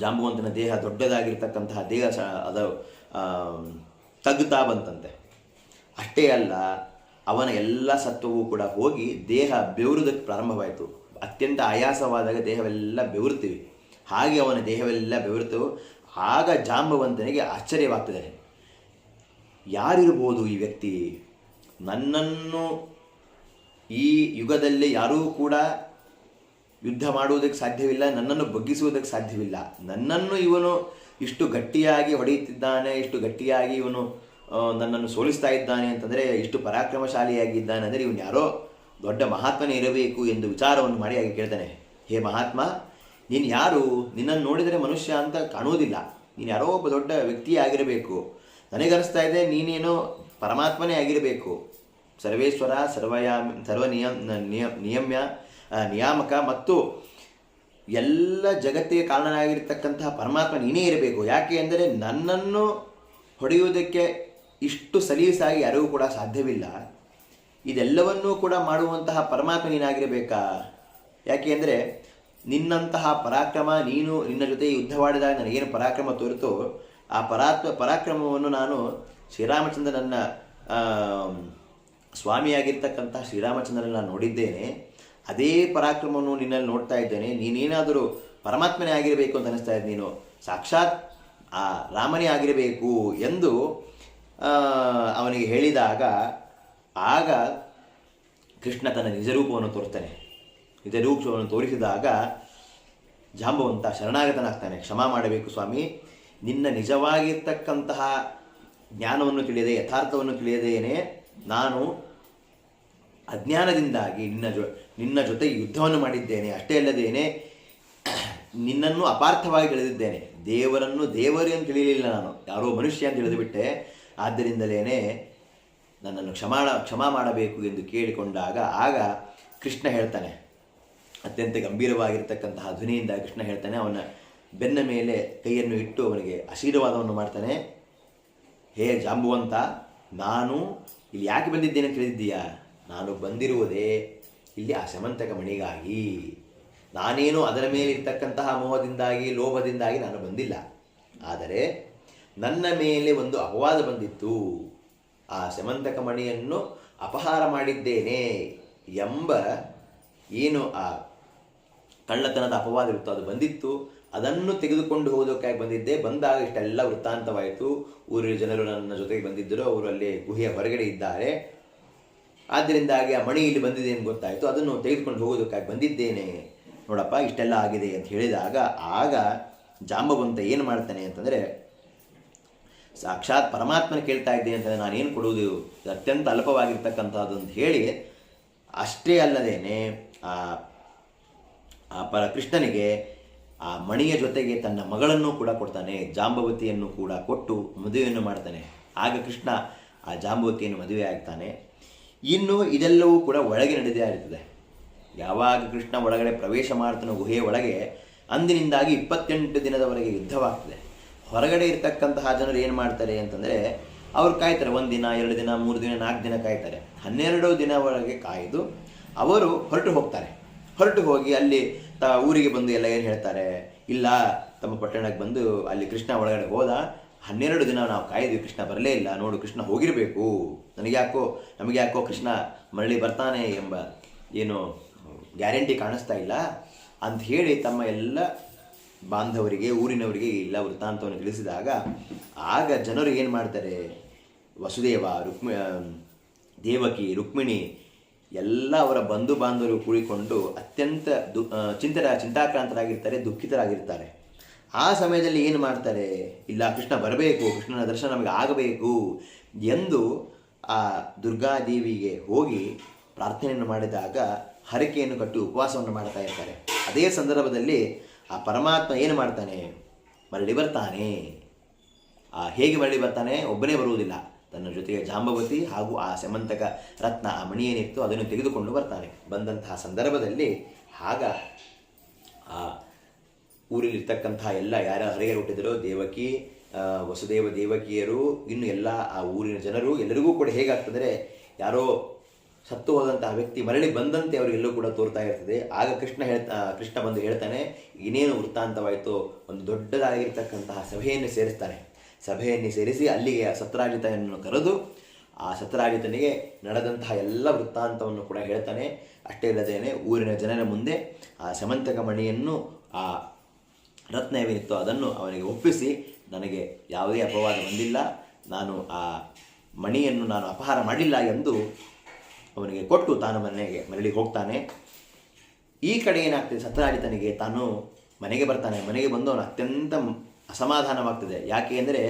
ಜಾಂಬುವಂತನ ದೇಹ ದೊಡ್ಡದಾಗಿರ್ತಕ್ಕಂತಹ ದೇಹ ಸ, ಅದು ತಗ್ತಾ ಬಂತಂತೆ. ಅಷ್ಟೇ ಅಲ್ಲ, ಅವನ ಎಲ್ಲ ಸತ್ವವೂ ಕೂಡ ಹೋಗಿ ದೇಹ ಬೆವರುದಕ್ಕೆ ಪ್ರಾರಂಭವಾಯಿತು. ಅತ್ಯಂತ ಆಯಾಸವಾದಾಗ ದೇಹವೆಲ್ಲ ಬೆವರುತ್ತೀವಿ. ಹಾಗೆ ಅವನ ದೇಹವೆಲ್ಲ ಬೆವರ್ತು ಆಗ ಜಾಂಬವಂತನಿಗೆ ಆಶ್ಚರ್ಯವಾಗ್ತದೆ. ಯಾರಿರ್ಬೋದು ಈ ವ್ಯಕ್ತಿ? ನನ್ನನ್ನು ಈ ಯುಗದಲ್ಲಿ ಯಾರೂ ಕೂಡ ಯುದ್ಧ ಮಾಡುವುದಕ್ಕೆ ಸಾಧ್ಯವಿಲ್ಲ, ನನ್ನನ್ನು ಬಗ್ಗಿಸುವುದಕ್ಕೆ ಸಾಧ್ಯವಿಲ್ಲ. ನನ್ನನ್ನು ಇವನು ಇಷ್ಟು ಗಟ್ಟಿಯಾಗಿ ಹೊಡೆಯುತ್ತಿದ್ದಾನೆ, ಇಷ್ಟು ಗಟ್ಟಿಯಾಗಿ ಇವನು ನನ್ನನ್ನು ಸೋಲಿಸ್ತಾ ಇದ್ದಾನೆ ಅಂತಂದರೆ, ಇಷ್ಟು ಪರಾಕ್ರಮಶಾಲಿಯಾಗಿದ್ದಾನೆ ಅಂದರೆ ಇವನು ಯಾರೋ ದೊಡ್ಡ ಮಹಾತ್ಮನೇ ಇರಬೇಕು ಎಂದು ವಿಚಾರವನ್ನು ಮಾಡಿ ಹಾಗೆ ಕೇಳ್ತಾನೆ. ಹೇ ಮಹಾತ್ಮ, ನೀನು ಯಾರು? ನಿನ್ನನ್ನು ನೋಡಿದರೆ ಮನುಷ್ಯ ಅಂತ ಕಾಣುವುದಿಲ್ಲ. ನೀನು ಯಾರೋ ಒಬ್ಬ ದೊಡ್ಡ ವ್ಯಕ್ತಿಯೇ ಆಗಿರಬೇಕು. ನನಗನಿಸ್ತಾ ಇದೆ, ನೀನೇನೋ ಪರಮಾತ್ಮನೇ ಆಗಿರಬೇಕು. ಸರ್ವೇಶ್ವರ ಸರ್ವಯಾಮ ಸರ್ವ ನಿಯಮ್ ನಿಯ, ನಿಯಮ್ಯ ನಿಯಾಮಕ ಮತ್ತು ಎಲ್ಲ ಜಗತ್ತಿಗೆ ಕಾರಣನಾಗಿರ್ತಕ್ಕಂತಹ ಪರಮಾತ್ಮ ನೀನೇ ಇರಬೇಕು. ಯಾಕೆ ಅಂದರೆ ನನ್ನನ್ನು ಹೊಡೆಯುವುದಕ್ಕೆ ಇಷ್ಟು ಸಲೀಸಾಗಿ ಯಾರಿಗೂ ಕೂಡ ಸಾಧ್ಯವಿಲ್ಲ. ಇದೆಲ್ಲವನ್ನೂ ಕೂಡ ಮಾಡುವಂತಹ ಪರಮಾತ್ಮ ನೀನಾಗಿರಬೇಕಾ? ಯಾಕೆ ಅಂದರೆ ನಿನ್ನಂತಹ ಪರಾಕ್ರಮ ನೀನು ನಿನ್ನ ಜೊತೆ ಯುದ್ಧವಾಡಿದಾಗ ನನಗೇನು ಪರಾಕ್ರಮ ತೋರಿತೋ ಆ ಪರಾತ್ಮ ಪರಾಕ್ರಮವನ್ನು ನಾನು ಶ್ರೀರಾಮಚಂದ್ರ ನನ್ನ ಸ್ವಾಮಿಯಾಗಿರ್ತಕ್ಕಂತಹ ಶ್ರೀರಾಮಚಂದ್ರನ ನೋಡಿದ್ದೇನೆ. ಅದೇ ಪರಾಕ್ರಮವನ್ನು ನಿನ್ನಲ್ಲಿ ನೋಡ್ತಾ ಇದ್ದೇನೆ. ನೀನೇನಾದರೂ ಪರಮಾತ್ಮನೇ ಆಗಿರಬೇಕು ಅಂತ ಅನಿಸ್ತಾ ಇದ್ದ ನೀನು, ಸಾಕ್ಷಾತ್ ಆ ರಾಮನೇ ಆಗಿರಬೇಕು ಎಂದು ಅವನಿಗೆ ಹೇಳಿದಾಗ, ಆಗ ಕೃಷ್ಣ ತನ್ನ ನಿಜರೂಪವನ್ನು ತೋರಿಸ್ತಾನೆ. ನಿಜರೂಪವನ್ನು ತೋರಿಸಿದಾಗ ಜಾಂಬವಂತ ಶರಣಾಗತನಾಗ್ತಾನೆ. ಕ್ಷಮ ಮಾಡಬೇಕು ಸ್ವಾಮಿ. ನಿನ್ನ ನಿಜವಾಗಿರ್ತಕ್ಕಂತಹ ಜ್ಞಾನವನ್ನು ತಿಳಿಯದೆ, ಯಥಾರ್ಥವನ್ನು ತಿಳಿಯದೇನೆ ನಾನು ಅಜ್ಞಾನದಿಂದಾಗಿ ನಿನ್ನ ಜೊ ನಿನ್ನ ಜೊತೆ ಯುದ್ಧವನ್ನು ಮಾಡಿದ್ದೇನೆ. ಅಷ್ಟೇ ಅಲ್ಲದೇನೆ, ನಿನ್ನನ್ನು ಅಪಾರ್ಥವಾಗಿ ತಿಳಿದಿದ್ದೇನೆ ದೇವರನ್ನು ದೇವರು ಅಂತ ತಿಳಿಯಲಿಲ್ಲ ನಾನು. ಯಾರೋ ಮನುಷ್ಯ ಅಂತ ತಿಳಿದುಬಿಟ್ಟೆ. ಆದ್ದರಿಂದಲೇ ನನ್ನನ್ನು ಕ್ಷಮಾ, ಕ್ಷಮ ಮಾಡಬೇಕು ಎಂದು ಕೇಳಿಕೊಂಡಾಗ ಆಗ ಕೃಷ್ಣ ಹೇಳ್ತಾನೆ. ಅತ್ಯಂತ ಗಂಭೀರವಾಗಿರ್ತಕ್ಕಂತಹ ಧ್ವನಿಯಿಂದ ಕೃಷ್ಣ ಹೇಳ್ತಾನೆ, ಅವನ ಬೆನ್ನ ಮೇಲೆ ಕೈಯನ್ನು ಇಟ್ಟು ಅವನಿಗೆ ಆಶೀರ್ವಾದವನ್ನು ಮಾಡ್ತಾನೆ. ಹೇ ಜಾಂಬುವಂತ, ನಾನು ಇಲ್ಲಿ ಯಾಕೆ ಬಂದಿದ್ದೇನೆ ತಿಳಿದಿದ್ದೀಯಾ ನಾನು ಬಂದಿರುವುದೇ ಇಲ್ಲಿ ಆ ಶಮಂತಕ ಮಣಿಗಾಗಿ ನಾನೇನು ಅದರ ಮೇಲೆ ಇರ್ತಕ್ಕಂತಹ ಮೋಹದಿಂದಾಗಿ, ಲೋಭದಿಂದಾಗಿ ನಾನು ಬಂದಿಲ್ಲ. ಆದರೆ ನನ್ನ ಮೇಲೆ ಒಂದು ಅಪವಾದ ಬಂದಿತ್ತು. ಆ ಶಮಂತಕ ಮಣಿಯನ್ನು ಅಪಹಾರ ಮಾಡಿದ್ದೇನೆ ಎಂಬ ಏನು ಆ ಕಳ್ಳತನದ ಅಪವಾದ ಇರುತ್ತೋ ಅದು ಬಂದಿತ್ತು. ಅದನ್ನು ತೆಗೆದುಕೊಂಡು ಹೋಗೋದಕ್ಕಾಗಿ ಬಂದಿದ್ದೆ. ಬಂದಾಗ ಇಷ್ಟೆಲ್ಲ ವೃತ್ತಾಂತವಾಯಿತು. ಊರಿನ ಜನರು ನನ್ನ ಜೊತೆಗೆ ಬಂದಿದ್ದರು. ಅವರು ಅಲ್ಲಿ ಗುಹೆಯ ಹೊರಗಡೆ ಇದ್ದಾರೆ. ಆದ್ದರಿಂದಾಗಿ ಆ ಮಣಿ ಇಲ್ಲಿ ಬಂದಿದೆ ಅಂತ ಗೊತ್ತಾಯಿತು. ಅದನ್ನು ತೆಗೆದುಕೊಂಡು ಹೋಗೋದಕ್ಕಾಗಿ ಬಂದಿದ್ದೇನೆ. ನೋಡಪ್ಪ, ಇಷ್ಟೆಲ್ಲ ಆಗಿದೆ ಅಂತ ಹೇಳಿದಾಗ ಆಗ ಜಾಂಬವಂತ ಏನು ಮಾಡ್ತಾನೆ ಅಂತಂದರೆ, ಸಾಕ್ಷಾತ್ ಪರಮಾತ್ಮನ ಕೇಳ್ತಾ ಇದ್ದೆ ಅಂತಂದರೆ ನಾನೇನು ಕೊಡುವುದು? ಅತ್ಯಂತ ಅಲ್ಪವಾಗಿರ್ತಕ್ಕಂಥದ್ದು ಅಂತ ಹೇಳಿ ಅಷ್ಟೇ ಅಲ್ಲದೇನೆ ಆ ಆ ಪರ ಕೃಷ್ಣನಿಗೆ ಆ ಮಣಿಯ ಜೊತೆಗೆ ತನ್ನ ಮಗಳನ್ನು ಕೂಡ ಕೊಡ್ತಾನೆ, ಜಾಂಬವತಿಯನ್ನು ಕೂಡ ಕೊಟ್ಟು ಮದುವೆಯನ್ನು ಮಾಡ್ತಾನೆ. ಆಗ ಕೃಷ್ಣ ಆ ಜಾಂಬವತಿಯನ್ನು ಮದುವೆ ಆಗ್ತಾನೆ ಇನ್ನು ಇದೆಲ್ಲವೂ ಕೂಡ ಒಳಗೆ ನಡೆದೇ ಇರ್ತದೆ. ಯಾವಾಗ ಕೃಷ್ಣ ಒಳಗಡೆ ಪ್ರವೇಶ ಮಾಡ್ತಾನೋ ಗುಹೆಯ ಒಳಗೆ, ಅಂದಿನಿಂದಾಗಿ ಇಪ್ಪತ್ತೆಂಟು ದಿನದವರೆಗೆ ಯುದ್ಧವಾಗ್ತದೆ. ಹೊರಗಡೆ ಇರ್ತಕ್ಕಂತಹ ಜನರು ಏನು ಮಾಡ್ತಾರೆ ಅಂತಂದರೆ, ಅವ್ರು ಕಾಯ್ತಾರೆ, ಒಂದು ದಿನ, ಎರಡು ದಿನ, ಮೂರು ದಿನ, ನಾಲ್ಕು ದಿನ ಕಾಯ್ತಾರೆ. ಹನ್ನೆರಡು ದಿನವರೆಗೆ ಕಾಯ್ದು ಅವರು ಹೊರಟು ಹೋಗ್ತಾರೆ. ಹೊರಟು ಹೋಗಿ ಅಲ್ಲಿ ತ ಊರಿಗೆ ಬಂದು ಎಲ್ಲ ಏನು ಹೇಳ್ತಾರೆ, ಇಲ್ಲ, ತಮ್ಮ ಪಟ್ಟಣಕ್ಕೆ ಬಂದು ಅಲ್ಲಿ ಕೃಷ್ಣ ಒಳಗಡೆ ಹೋದ, ಹನ್ನೆರಡು ದಿನ ನಾವು ಕಾಯ್ದ್ವಿ, ಕೃಷ್ಣ ಬರಲೇ ಇಲ್ಲ, ನೋಡು ಕೃಷ್ಣ ಹೋಗಿರಬೇಕು. ನನಗೆ ಯಾಕೋ ನಮಗೆ ಯಾಕೋ ಕೃಷ್ಣ ಮರಳಿ ಬರ್ತಾನೆ ಎಂಬ ಏನು ಗ್ಯಾರಂಟಿ ಕಾಣಿಸ್ತಾ ಇಲ್ಲ. ಅಂತ ಹೇಳಿ ತಮ್ಮ ಎಲ್ಲ ಬಾಂಧವರಿಗೆ, ಊರಿನವರಿಗೆ ಇಲ್ಲ, ವೃತ್ತಾಂತವನ್ನು ತಿಳಿಸಿದಾಗ, ಆಗ ಜನರು ಏನು ಮಾಡ್ತಾರೆ? ವಸುದೇವ, ರುಕ್ಮಿ ದೇವಕಿ, ರುಕ್ಮಿಣಿ ಎಲ್ಲ ಅವರ ಬಂಧು ಬಾಂಧವರು ಕೂಡಿಕೊಂಡು ಅತ್ಯಂತ ದು ಚಿಂತರ ಚಿಂತಾಕ್ರಾಂತರಾಗಿರ್ತಾರೆ, ದುಃಖಿತರಾಗಿರ್ತಾರೆ. ಆ ಸಮಯದಲ್ಲಿ ಏನು ಮಾಡ್ತಾರೆ? ಇಲ್ಲ, ಕೃಷ್ಣ ಬರಬೇಕು, ಕೃಷ್ಣನ ದರ್ಶನ ನಮಗೆ ಆಗಬೇಕು ಎಂದು ಆ ದುರ್ಗಾದೇವಿಗೆ ಹೋಗಿ ಪ್ರಾರ್ಥನೆಯನ್ನು ಮಾಡಿದಾಗ ಹರಕೆಯನ್ನು ಕಟ್ಟಿ ಉಪವಾಸವನ್ನು ಮಾಡ್ತಾ ಇರ್ತಾರೆ. ಅದೇ ಸಂದರ್ಭದಲ್ಲಿ ಆ ಪರಮಾತ್ಮ ಏನು ಮಾಡ್ತಾನೆ? ಮರಳಿ ಬರ್ತಾನೆ. ಆ ಹೇಗೆ ಮರಳಿ ಬರ್ತಾನೆ? ಒಬ್ಬನೇ ಬರುವುದಿಲ್ಲ. ತನ್ನ ಜೊತೆಗೆ ಜಾಂಬವತಿ ಹಾಗೂ ಆ ಸೆಮಂತಕ ರತ್ನ ಆ ಮಣಿ ಏನಿತ್ತು ಅದನ್ನು ತೆಗೆದುಕೊಂಡು ಬರ್ತಾನೆ. ಬಂದಂತಹ ಸಂದರ್ಭದಲ್ಲಿ ಆಗ ಆ ಊರಿಲಿರ್ತಕ್ಕಂತಹ ಎಲ್ಲ ಯಾರ ಹರಿಯರು ಹುಟ್ಟಿದರೋ ದೇವಕಿ ವಸುದೇವ ದೇವಕಿಯರು, ಇನ್ನು ಎಲ್ಲ ಆ ಊರಿನ ಜನರು ಎಲ್ಲರಿಗೂ ಕೂಡ ಹೇಗಾಗ್ತದೆ ಯಾರೋ ಸತ್ತು ಹೋದಂತಹ ವ್ಯಕ್ತಿ ಮರಳಿ ಬಂದಂತೆ ಅವರಿಗೆಲ್ಲೂ ಕೂಡ ತೋರ್ತಾ ಇರ್ತದೆ. ಆಗ ಕೃಷ್ಣ ಹೇಳ್ತಾ ಕೃಷ್ಣ ಬಂದು ಹೇಳ್ತಾನೆ, ಇನ್ನೇನು ವೃತ್ತಾಂತವಾಯಿತು? ಒಂದು ದೊಡ್ಡದಾಗಿರ್ತಕ್ಕಂತಹ ಸಭೆಯನ್ನು ಸೇರಿಸ್ತಾನೆ. ಸಭೆಯನ್ನು ಸೇರಿಸಿ ಅಲ್ಲಿಗೆ ಸತ್ರಾಜಿತನನ್ನು ಕರೆದು ಆ ಸತ್ರಾಜಿತನಿಗೆ ನಡೆದಂತಹ ಎಲ್ಲ ವೃತ್ತಾಂತವನ್ನು ಕೂಡ ಹೇಳ್ತಾನೆ. ಅಷ್ಟೇ ಇಲ್ಲದೇನೆ ಊರಿನ ಜನರ ಮುಂದೆ ಆ ಸಮಂತಕ ಮಣಿಯನ್ನು, ಆ ರತ್ನ ಏನಿತ್ತು ಅದನ್ನು ಅವನಿಗೆ ಒಪ್ಪಿಸಿ ನನಗೆ ಯಾವುದೇ ಅಪವಾದ ಬಂದಿಲ್ಲ. ನಾನು ಆ ಮಣಿಯನ್ನು ನಾನು ಅಪಹಾರ ಮಾಡಿಲ್ಲ ಎಂದು ಅವನಿಗೆ ಕೊಟ್ಟು ತಾನು ಮನೆಗೆ ಮರಳಿ ಹೋಗ್ತಾನೆ. ಈ ಕಡೆ ಏನಾಗ್ತದೆ? ಸತ್ಯರಾಜಿತನಿಗೆ ತಾನು ಮನೆಗೆ ಬರ್ತಾನೆ. ಮನೆಗೆ ಬಂದು ಅವನು ಅತ್ಯಂತ ಅಸಮಾಧಾನವಾಗ್ತದೆ. ಯಾಕೆ ಅಂದರೆ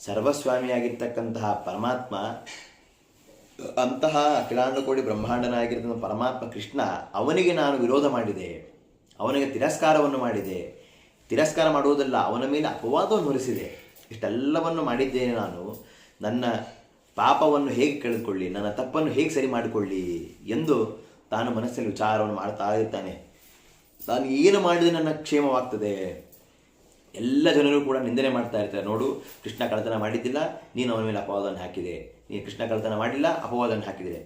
ಸರ್ವಸ್ವಾಮಿಯಾಗಿರ್ತಕ್ಕಂತಹ ಪರಮಾತ್ಮ, ಅಂತಹ ಅಖಿಲಾಂಡಕೋಡಿ ಬ್ರಹ್ಮಾಂಡನಾಗಿರ್ತಕ್ಕಂಥ ಪರಮಾತ್ಮ ಕೃಷ್ಣ ಅವನಿಗೆ ನಾನು ವಿರೋಧ ಮಾಡಿದೆ. ಅವನಿಗೆ ತಿರಸ್ಕಾರವನ್ನು ಮಾಡಿದೆ. ತಿರಸ್ಕಾರ ಮಾಡುವುದಲ್ಲ, ಅವನ ಮೇಲೆ ಅಪವಾದವನ್ನು ಹೊರಿಸಿದೆ ಇಷ್ಟೆಲ್ಲವನ್ನು ಮಾಡಿದ್ದೇನೆ ನಾನು. ನನ್ನ ಪಾಪವನ್ನು ಹೇಗೆ ಕಳೆದುಕೊಳ್ಳಿ ನನ್ನ ತಪ್ಪನ್ನು ಹೇಗೆ ಸರಿ ಮಾಡಿಕೊಳ್ಳಿ ಎಂದು ತಾನು ಮನಸ್ಸಲ್ಲಿ ವಿಚಾರವನ್ನು ಮಾಡ್ತಾ ಇರ್ತಾನೆ. ನಾನು ಏನು ಮಾಡಿದರೆ ನನ್ನ ಕ್ಷೇಮವಾಗ್ತದೆ. ಎಲ್ಲ ಜನರು ಕೂಡ ನಿಂದನೆ ಮಾಡ್ತಾ ಇರ್ತಾರೆ. ನೋಡು, ಕೃಷ್ಣ ಕಳತನ ಮಾಡಿದ್ದಿಲ್ಲ, ನೀನು ಅವನ ಮೇಲೆ ಅಪವಾದವನ್ನು ಹಾಕಿದೆ. ನೀನು ಕೃಷ್ಣ ಕಳತನ ಮಾಡಿಲ್ಲ, ಅಪವಾದವನ್ನು ಹಾಕಿದೆ.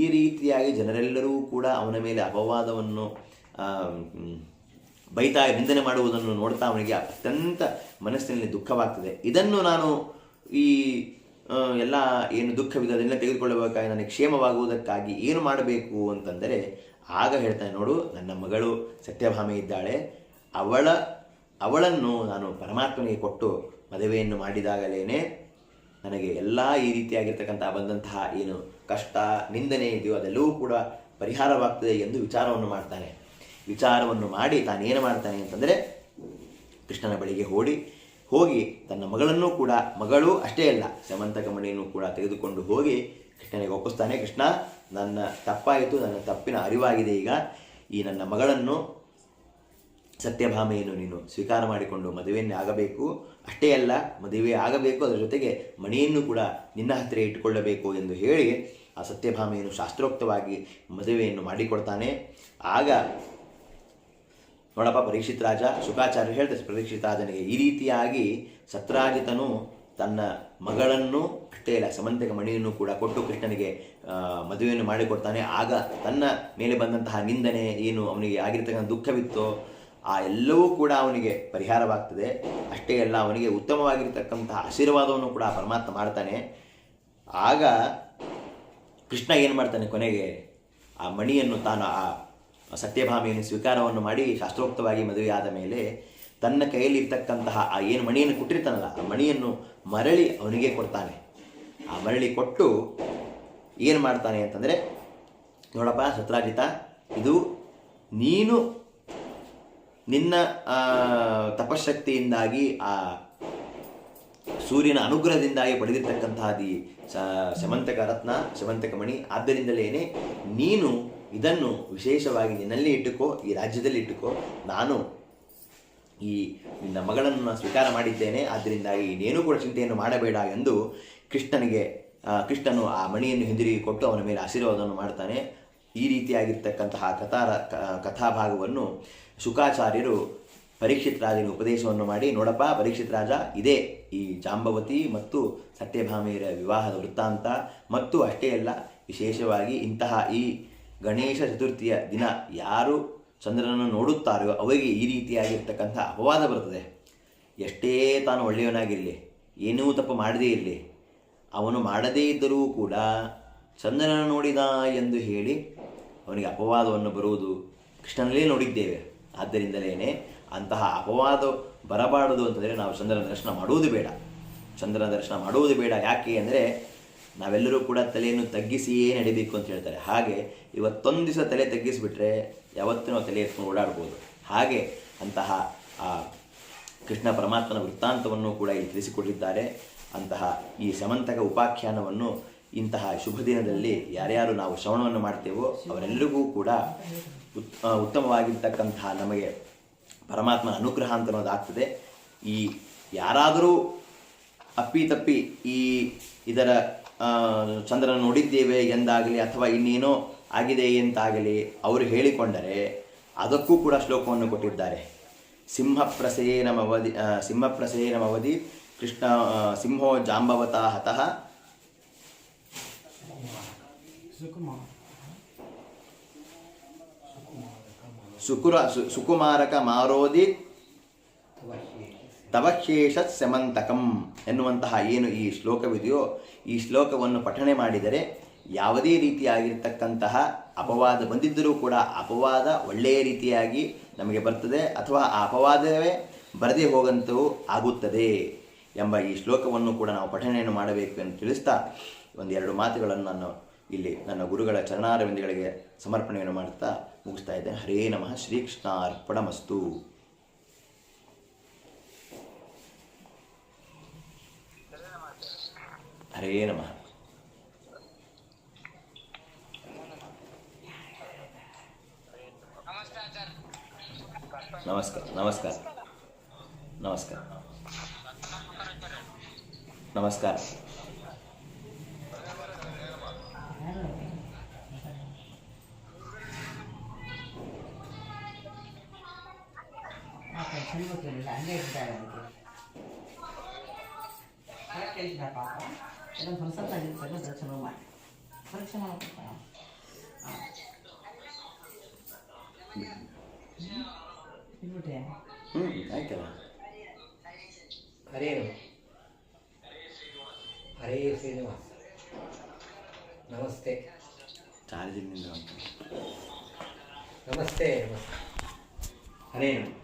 ಈ ರೀತಿಯಾಗಿ ಜನರೆಲ್ಲರೂ ಕೂಡ ಅವನ ಮೇಲೆ ಅಪವಾದವನ್ನು ಬೈತಾ ನಿಂದನೆ ಮಾಡುವುದನ್ನು ನೋಡ್ತಾ ಅವನಿಗೆ ಅತ್ಯಂತ ಮನಸ್ಸಿನಲ್ಲಿ ದುಃಖವಾಗ್ತದೆ. ಇದನ್ನು ನಾನು ಈ ಎಲ್ಲ ಏನು ದುಃಖವಿದೆ ಅದನ್ನೆಲ್ಲ ತೆಗೆದುಕೊಳ್ಳಬೇಕಾಗಿ ನನಗೆ ಕ್ಷೇಮವಾಗುವುದಕ್ಕಾಗಿ ಏನು ಮಾಡಬೇಕು ಅಂತಂದರೆ, ಆಗ ಹೇಳ್ತಾನೆ ನೋಡು, ನನ್ನ ಮಗಳು ಸತ್ಯಭಾಮೆ ಇದ್ದಾಳೆ. ಅವಳ, ಅವಳನ್ನು ನಾನು ಪರಮಾತ್ಮನಿಗೆ ಕೊಟ್ಟು ಮದುವೆಯನ್ನು ಮಾಡಿದಾಗಲೇ ನನಗೆ ಎಲ್ಲ ಈ ರೀತಿಯಾಗಿರ್ತಕ್ಕಂಥ ಬಂದಂತಹ ಏನು ಕಷ್ಟ, ನಿಂದನೆ ಇದೆಯೋ ಅದೆಲ್ಲವೂ ಕೂಡ ಪರಿಹಾರವಾಗ್ತದೆ ಎಂದು ವಿಚಾರವನ್ನು ಮಾಡ್ತಾನೆ. ವಿಚಾರವನ್ನು ಮಾಡಿ ತಾನೇನು ಮಾಡ್ತಾನೆ ಅಂತಂದರೆ ಕೃಷ್ಣನ ಬಳಿಗೆ ಓಡಿ ಹೋಗಿ ತನ್ನ ಮಗಳನ್ನು ಕೂಡ, ಮಗಳು ಅಷ್ಟೇ ಅಲ್ಲ ಸಮಂತಕ ಮಣಿಯನ್ನು ಕೂಡ ತೆಗೆದುಕೊಂಡು ಹೋಗಿ ಕೃಷ್ಣನಿಗೆ ಒಪ್ಪಿಸ್ತಾನೆ, ಕೃಷ್ಣ, ನನ್ನ ತಪ್ಪಾಯಿತು, ನನ್ನ ತಪ್ಪಿನ ಅರಿವಾಗಿದೆ ಈಗ. ಈ ನನ್ನ ಮಗಳನ್ನು ಸತ್ಯಭಾಮೆಯನ್ನು ನೀನು ಸ್ವೀಕಾರ ಮಾಡಿಕೊಂಡು ಮದುವೆಯನ್ನೇ ಆಗಬೇಕು. ಅಷ್ಟೇ ಅಲ್ಲ ಮದುವೆ ಆಗಬೇಕು, ಅದರ ಜೊತೆಗೆ ಮಣಿಯನ್ನು ಕೂಡ ನಿನ್ನ ಹತ್ತಿರ ಇಟ್ಟುಕೊಳ್ಳಬೇಕು ಎಂದು ಹೇಳಿ ಆ ಸತ್ಯಭಾಮೆಯನ್ನು ಶಾಸ್ತ್ರೋಕ್ತವಾಗಿ ಮದುವೆಯನ್ನು ಮಾಡಿಕೊಡ್ತಾನೆ. ಆಗ ನೋಡಪ್ಪ, ಪರೀಕ್ಷಿತ್ ರಾಜ ಶುಕಾಚಾರ್ಯ ಹೇಳ್ತಾರೆ, ಪರೀಕ್ಷಿತ್ ರಾಜನಿಗೆ ಈ ರೀತಿಯಾಗಿ ಸತ್ರಾಜಿತನು ತನ್ನ ಮಗಳನ್ನು ಅಷ್ಟೇ ಇಲ್ಲ, ಸಮಂತಕ ಮಣಿಯನ್ನು ಕೂಡ ಕೊಟ್ಟು ಕೃಷ್ಣನಿಗೆ ಮದುವೆಯನ್ನು ಮಾಡಿಕೊಡ್ತಾನೆ. ಆಗ ತನ್ನ ಮೇಲೆ ಬಂದಂತಹ ನಿಂದನೆ ಏನು ಅವನಿಗೆ ಆಗಿರ್ತಕ್ಕಂಥ ದುಃಖವಿತ್ತೋ, ಆ ಎಲ್ಲವೂ ಕೂಡ ಅವನಿಗೆ ಪರಿಹಾರವಾಗ್ತದೆ. ಅಷ್ಟೇ ಅಲ್ಲ, ಅವನಿಗೆ ಉತ್ತಮವಾಗಿರ್ತಕ್ಕಂತಹ ಆಶೀರ್ವಾದವನ್ನು ಕೂಡ ಪರಮಾತ್ಮ ಮಾಡ್ತಾನೆ. ಆಗ ಕೃಷ್ಣ ಏನು ಮಾಡ್ತಾನೆ ಕೊನೆಗೆ? ಆ ಮಣಿಯನ್ನು ತಾನು ಆ ಸತ್ಯಭಾಮಿಯನ್ನು ಸ್ವೀಕಾರವನ್ನು ಮಾಡಿ ಶಾಸ್ತ್ರೋಕ್ತವಾಗಿ ಮದುವೆಯಾದ ಮೇಲೆ ತನ್ನ ಕೈಯಲ್ಲಿರ್ತಕ್ಕಂತಹ ಆ ಏನು ಮಣಿಯನ್ನು ಕೊಟ್ಟಿರ್ತಾನಲ್ಲ, ಆ ಮಣಿಯನ್ನು ಮರಳಿ ಅವನಿಗೆ ಕೊಡ್ತಾನೆ. ಆ ಮರಳಿ ಕೊಟ್ಟು ಏನು ಮಾಡ್ತಾನೆ ಅಂತಂದರೆ, ನೋಡಪ್ಪ ಸತ್ರಾಜಿತ, ಇದು ನೀನು ನಿನ್ನ ತಪಶಕ್ತಿಯಿಂದಾಗಿ ಆ ಸೂರ್ಯನ ಅನುಗ್ರಹದಿಂದಾಗಿ ಪಡೆದಿರ್ತಕ್ಕಂತಹ ದಿ ಸಮಂತಕ ರತ್ನ, ಶಮಂತಕ ಮಣಿ ಆದ್ದರಿಂದಲೇ ನೀನು ಇದನ್ನು ವಿಶೇಷವಾಗಿ ನಿನ್ನಲ್ಲಿ ಇಟ್ಟುಕೋ, ಈ ರಾಜ್ಯದಲ್ಲಿ ಇಟ್ಟುಕೋ. ನಾನು ಈ ನಿನ್ನ ಮಗಳನ್ನು ಸ್ವೀಕಾರ ಮಾಡಿದ್ದೇನೆ, ಆದ್ದರಿಂದಾಗಿ ಇನ್ನೇನೂ ಕೂಡ ಚಿಂತೆಯನ್ನು ಮಾಡಬೇಡ ಎಂದು ಕೃಷ್ಣನಿಗೆ ಕೃಷ್ಣನು ಆ ಮಣಿಯನ್ನು ಹಿಂದಿರುಗಿ ಕೊಟ್ಟು ಅವನ ಮೇಲೆ ಆಶೀರ್ವಾದವನ್ನು ಮಾಡ್ತಾನೆ. ಈ ರೀತಿಯಾಗಿರ್ತಕ್ಕಂತಹ ಕಥಾ ಕಥಾಭಾಗವನ್ನು ಶುಕಾಚಾರ್ಯರು ಪರೀಕ್ಷಿತ್ ರಾಜನಿಗೆ ಉಪದೇಶವನ್ನು ಮಾಡಿ, ನೋಡಪ್ಪ, ಪರೀಕ್ಷಿತ್ ರಾಜ, ಇದೇ ಈ ಜಾಂಬವತಿ ಮತ್ತು ಸತ್ಯಭಾಮೆಯರ ವಿವಾಹದ ವೃತ್ತಾಂತ. ಮತ್ತು ಅಷ್ಟೇ ಅಲ್ಲ, ವಿಶೇಷವಾಗಿ ಇಂತಹ ಈ ಗಣೇಶ ಚತುರ್ಥಿಯ ದಿನ ಯಾರು ಚಂದ್ರನನ್ನು ನೋಡುತ್ತಾರೋ ಅವರಿಗೆ ಈ ರೀತಿಯಾಗಿರ್ತಕ್ಕಂಥ ಅಪವಾದ ಬರ್ತದೆ ಎಷ್ಟೇ ತಾನು ಒಳ್ಳೆಯವನಾಗಿರಲಿ, ಏನೂ ತಪ್ಪು ಮಾಡದೇ ಇರಲಿ, ಅವನು ಮಾಡದೇ ಇದ್ದರೂ ಕೂಡ ಚಂದ್ರನ ನೋಡಿದ ಎಂದು ಹೇಳಿ ಅವನಿಗೆ ಅಪವಾದವನ್ನು ಬರುವುದು ಕೃಷ್ಣನಲ್ಲೇ ನೋಡಿದ್ದೇವೆ. ಆದ್ದರಿಂದಲೇ ಅಂತಹ ಅಪವಾದ ಬರಬಾರದು ಅಂತಂದರೆ ನಾವು ಚಂದ್ರನ ದರ್ಶನ ಮಾಡುವುದು ಬೇಡ. ಚಂದ್ರನ ದರ್ಶನ ಮಾಡುವುದು ಬೇಡ. ಯಾಕೆ ಅಂದರೆ ನಾವೆಲ್ಲರೂ ಕೂಡ ತಲೆಯನ್ನು ತಗ್ಗಿಸಿಯೇ ನಡಿಬೇಕು ಅಂತ ಹೇಳ್ತಾರೆ. ಹಾಗೆ ಇವತ್ತೊಂದು ದಿವಸ ತಲೆ ತಗ್ಗಿಸಿಬಿಟ್ರೆ ಯಾವತ್ತೂ ನಾವು ತಲೆ ಎತ್ಕೊಂಡು ಓಡಾಡ್ಬೋದು. ಹಾಗೆ ಅಂತಹ, ಆ, ಕೃಷ್ಣ ಪರಮಾತ್ಮನ ವೃತ್ತಾಂತವನ್ನು ಕೂಡ ಇಲ್ಲಿ ತಿಳಿಸಿಕೊಟ್ಟಿದ್ದಾರೆ. ಅಂತಹ ಈ ಸಮಂತಕ ಉಪಾಖ್ಯಾನವನ್ನು ಇಂತಹ ಶುಭ ದಿನದಲ್ಲಿ ಯಾರ್ಯಾರು ನಾವು ಶ್ರವಣವನ್ನು ಮಾಡ್ತೇವೋ ಅವರೆಲ್ಲರಿಗೂ ಕೂಡ ಉತ್ ಉತ್ತಮವಾಗಿರ್ತಕ್ಕಂತಹ ನಮಗೆ ಪರಮಾತ್ಮನ ಅನುಗ್ರಹ ಅಂತ ಅನ್ನೋದಾಗ್ತದೆ. ಈ ಯಾರಾದರೂ ಅಪ್ಪಿತಪ್ಪಿ ಈ ಇದರ ಚಂದ್ರನ ನೋಡಿದ್ದೇವೆ ಎಂದಾಗಲಿ ಅಥವಾ ಇನ್ನೇನೋ ಆಗಿದೆ ಎಂತಾಗಲಿ ಅವರು ಹೇಳಿಕೊಂಡರೆ ಅದಕ್ಕೂ ಕೂಡ ಶ್ಲೋಕವನ್ನು ಕೊಟ್ಟಿದ್ದಾರೆ. ಸಿಂಹಪ್ರಸೇನಮವಧಿ ಸಿಂಹಪ್ರಸೇನಮವಧಿ ಕೃಷ್ಣ ಸಿಂಹೋ ಜಾಂಬವತ ಹತಃ. ಸುಕುರ ಸುಕುಮಾರಕ ಮಾರೋದಿ. ತವಶೇಷ ಸಮಂತಕಂ ಎನ್ನುವಂತಹ ಏನು ಈ ಶ್ಲೋಕವಿದೆಯೋ ಈ ಶ್ಲೋಕವನ್ನು ಪಠಣೆ ಮಾಡಿದರೆ ಯಾವುದೇ ರೀತಿಯಾಗಿರ್ತಕ್ಕಂತಹ ಅಪವಾದ ಬಂದಿದ್ದರೂ ಕೂಡ ಅಪವಾದ ಒಳ್ಳೆಯ ರೀತಿಯಾಗಿ ನಮಗೆ ಬರ್ತದೆ ಅಥವಾ ಆ ಅಪವಾದವೇ ಬರದೇ ಹೋಗಂತೂ ಆಗುತ್ತದೆ ಎಂಬ ಈ ಶ್ಲೋಕವನ್ನು ಕೂಡ ನಾವು ಪಠಣೆಯನ್ನು ಮಾಡಬೇಕು ಎಂದು ತಿಳಿಸ್ತಾ ಒಂದೆರಡು ಮಾತುಗಳನ್ನು ನಾನು ಇಲ್ಲಿ ನನ್ನ ಗುರುಗಳ ಚರಣಾರವಿಂದಗಳಿಗೆ ಸಮರ್ಪಣೆಯನ್ನು ಮಾಡುತ್ತಾ ಮುಗಿಸ್ತಾ ಇದ್ದೇನೆ. ಹರೇ ನಮಃ ಶ್ರೀಕೃಷ್ಣಾರ್ಪಣಮಸ್ತು. హరే నమ. నమస్కారం నమస్కారం. నమస్కారం. నమస్కారం. ಎಲ್ಲ ಹೊಸತಾಗಿರ್ತಾರೆ ದರ್ಶನ ಮಾಡಿ ಪರೀಕ್ಷೆ ಹ್ಞೂ ಆಯ್ತಲ್ಲ. ಹರೇನು ಹರೇ ಶ್ರೀನಿವಾಸ. ನಮಸ್ತೆ. ಚಾರ್ಜಿಂಗ್ ನಮಸ್ತೆ ನಮಸ್ತೆ. ಹರೇನು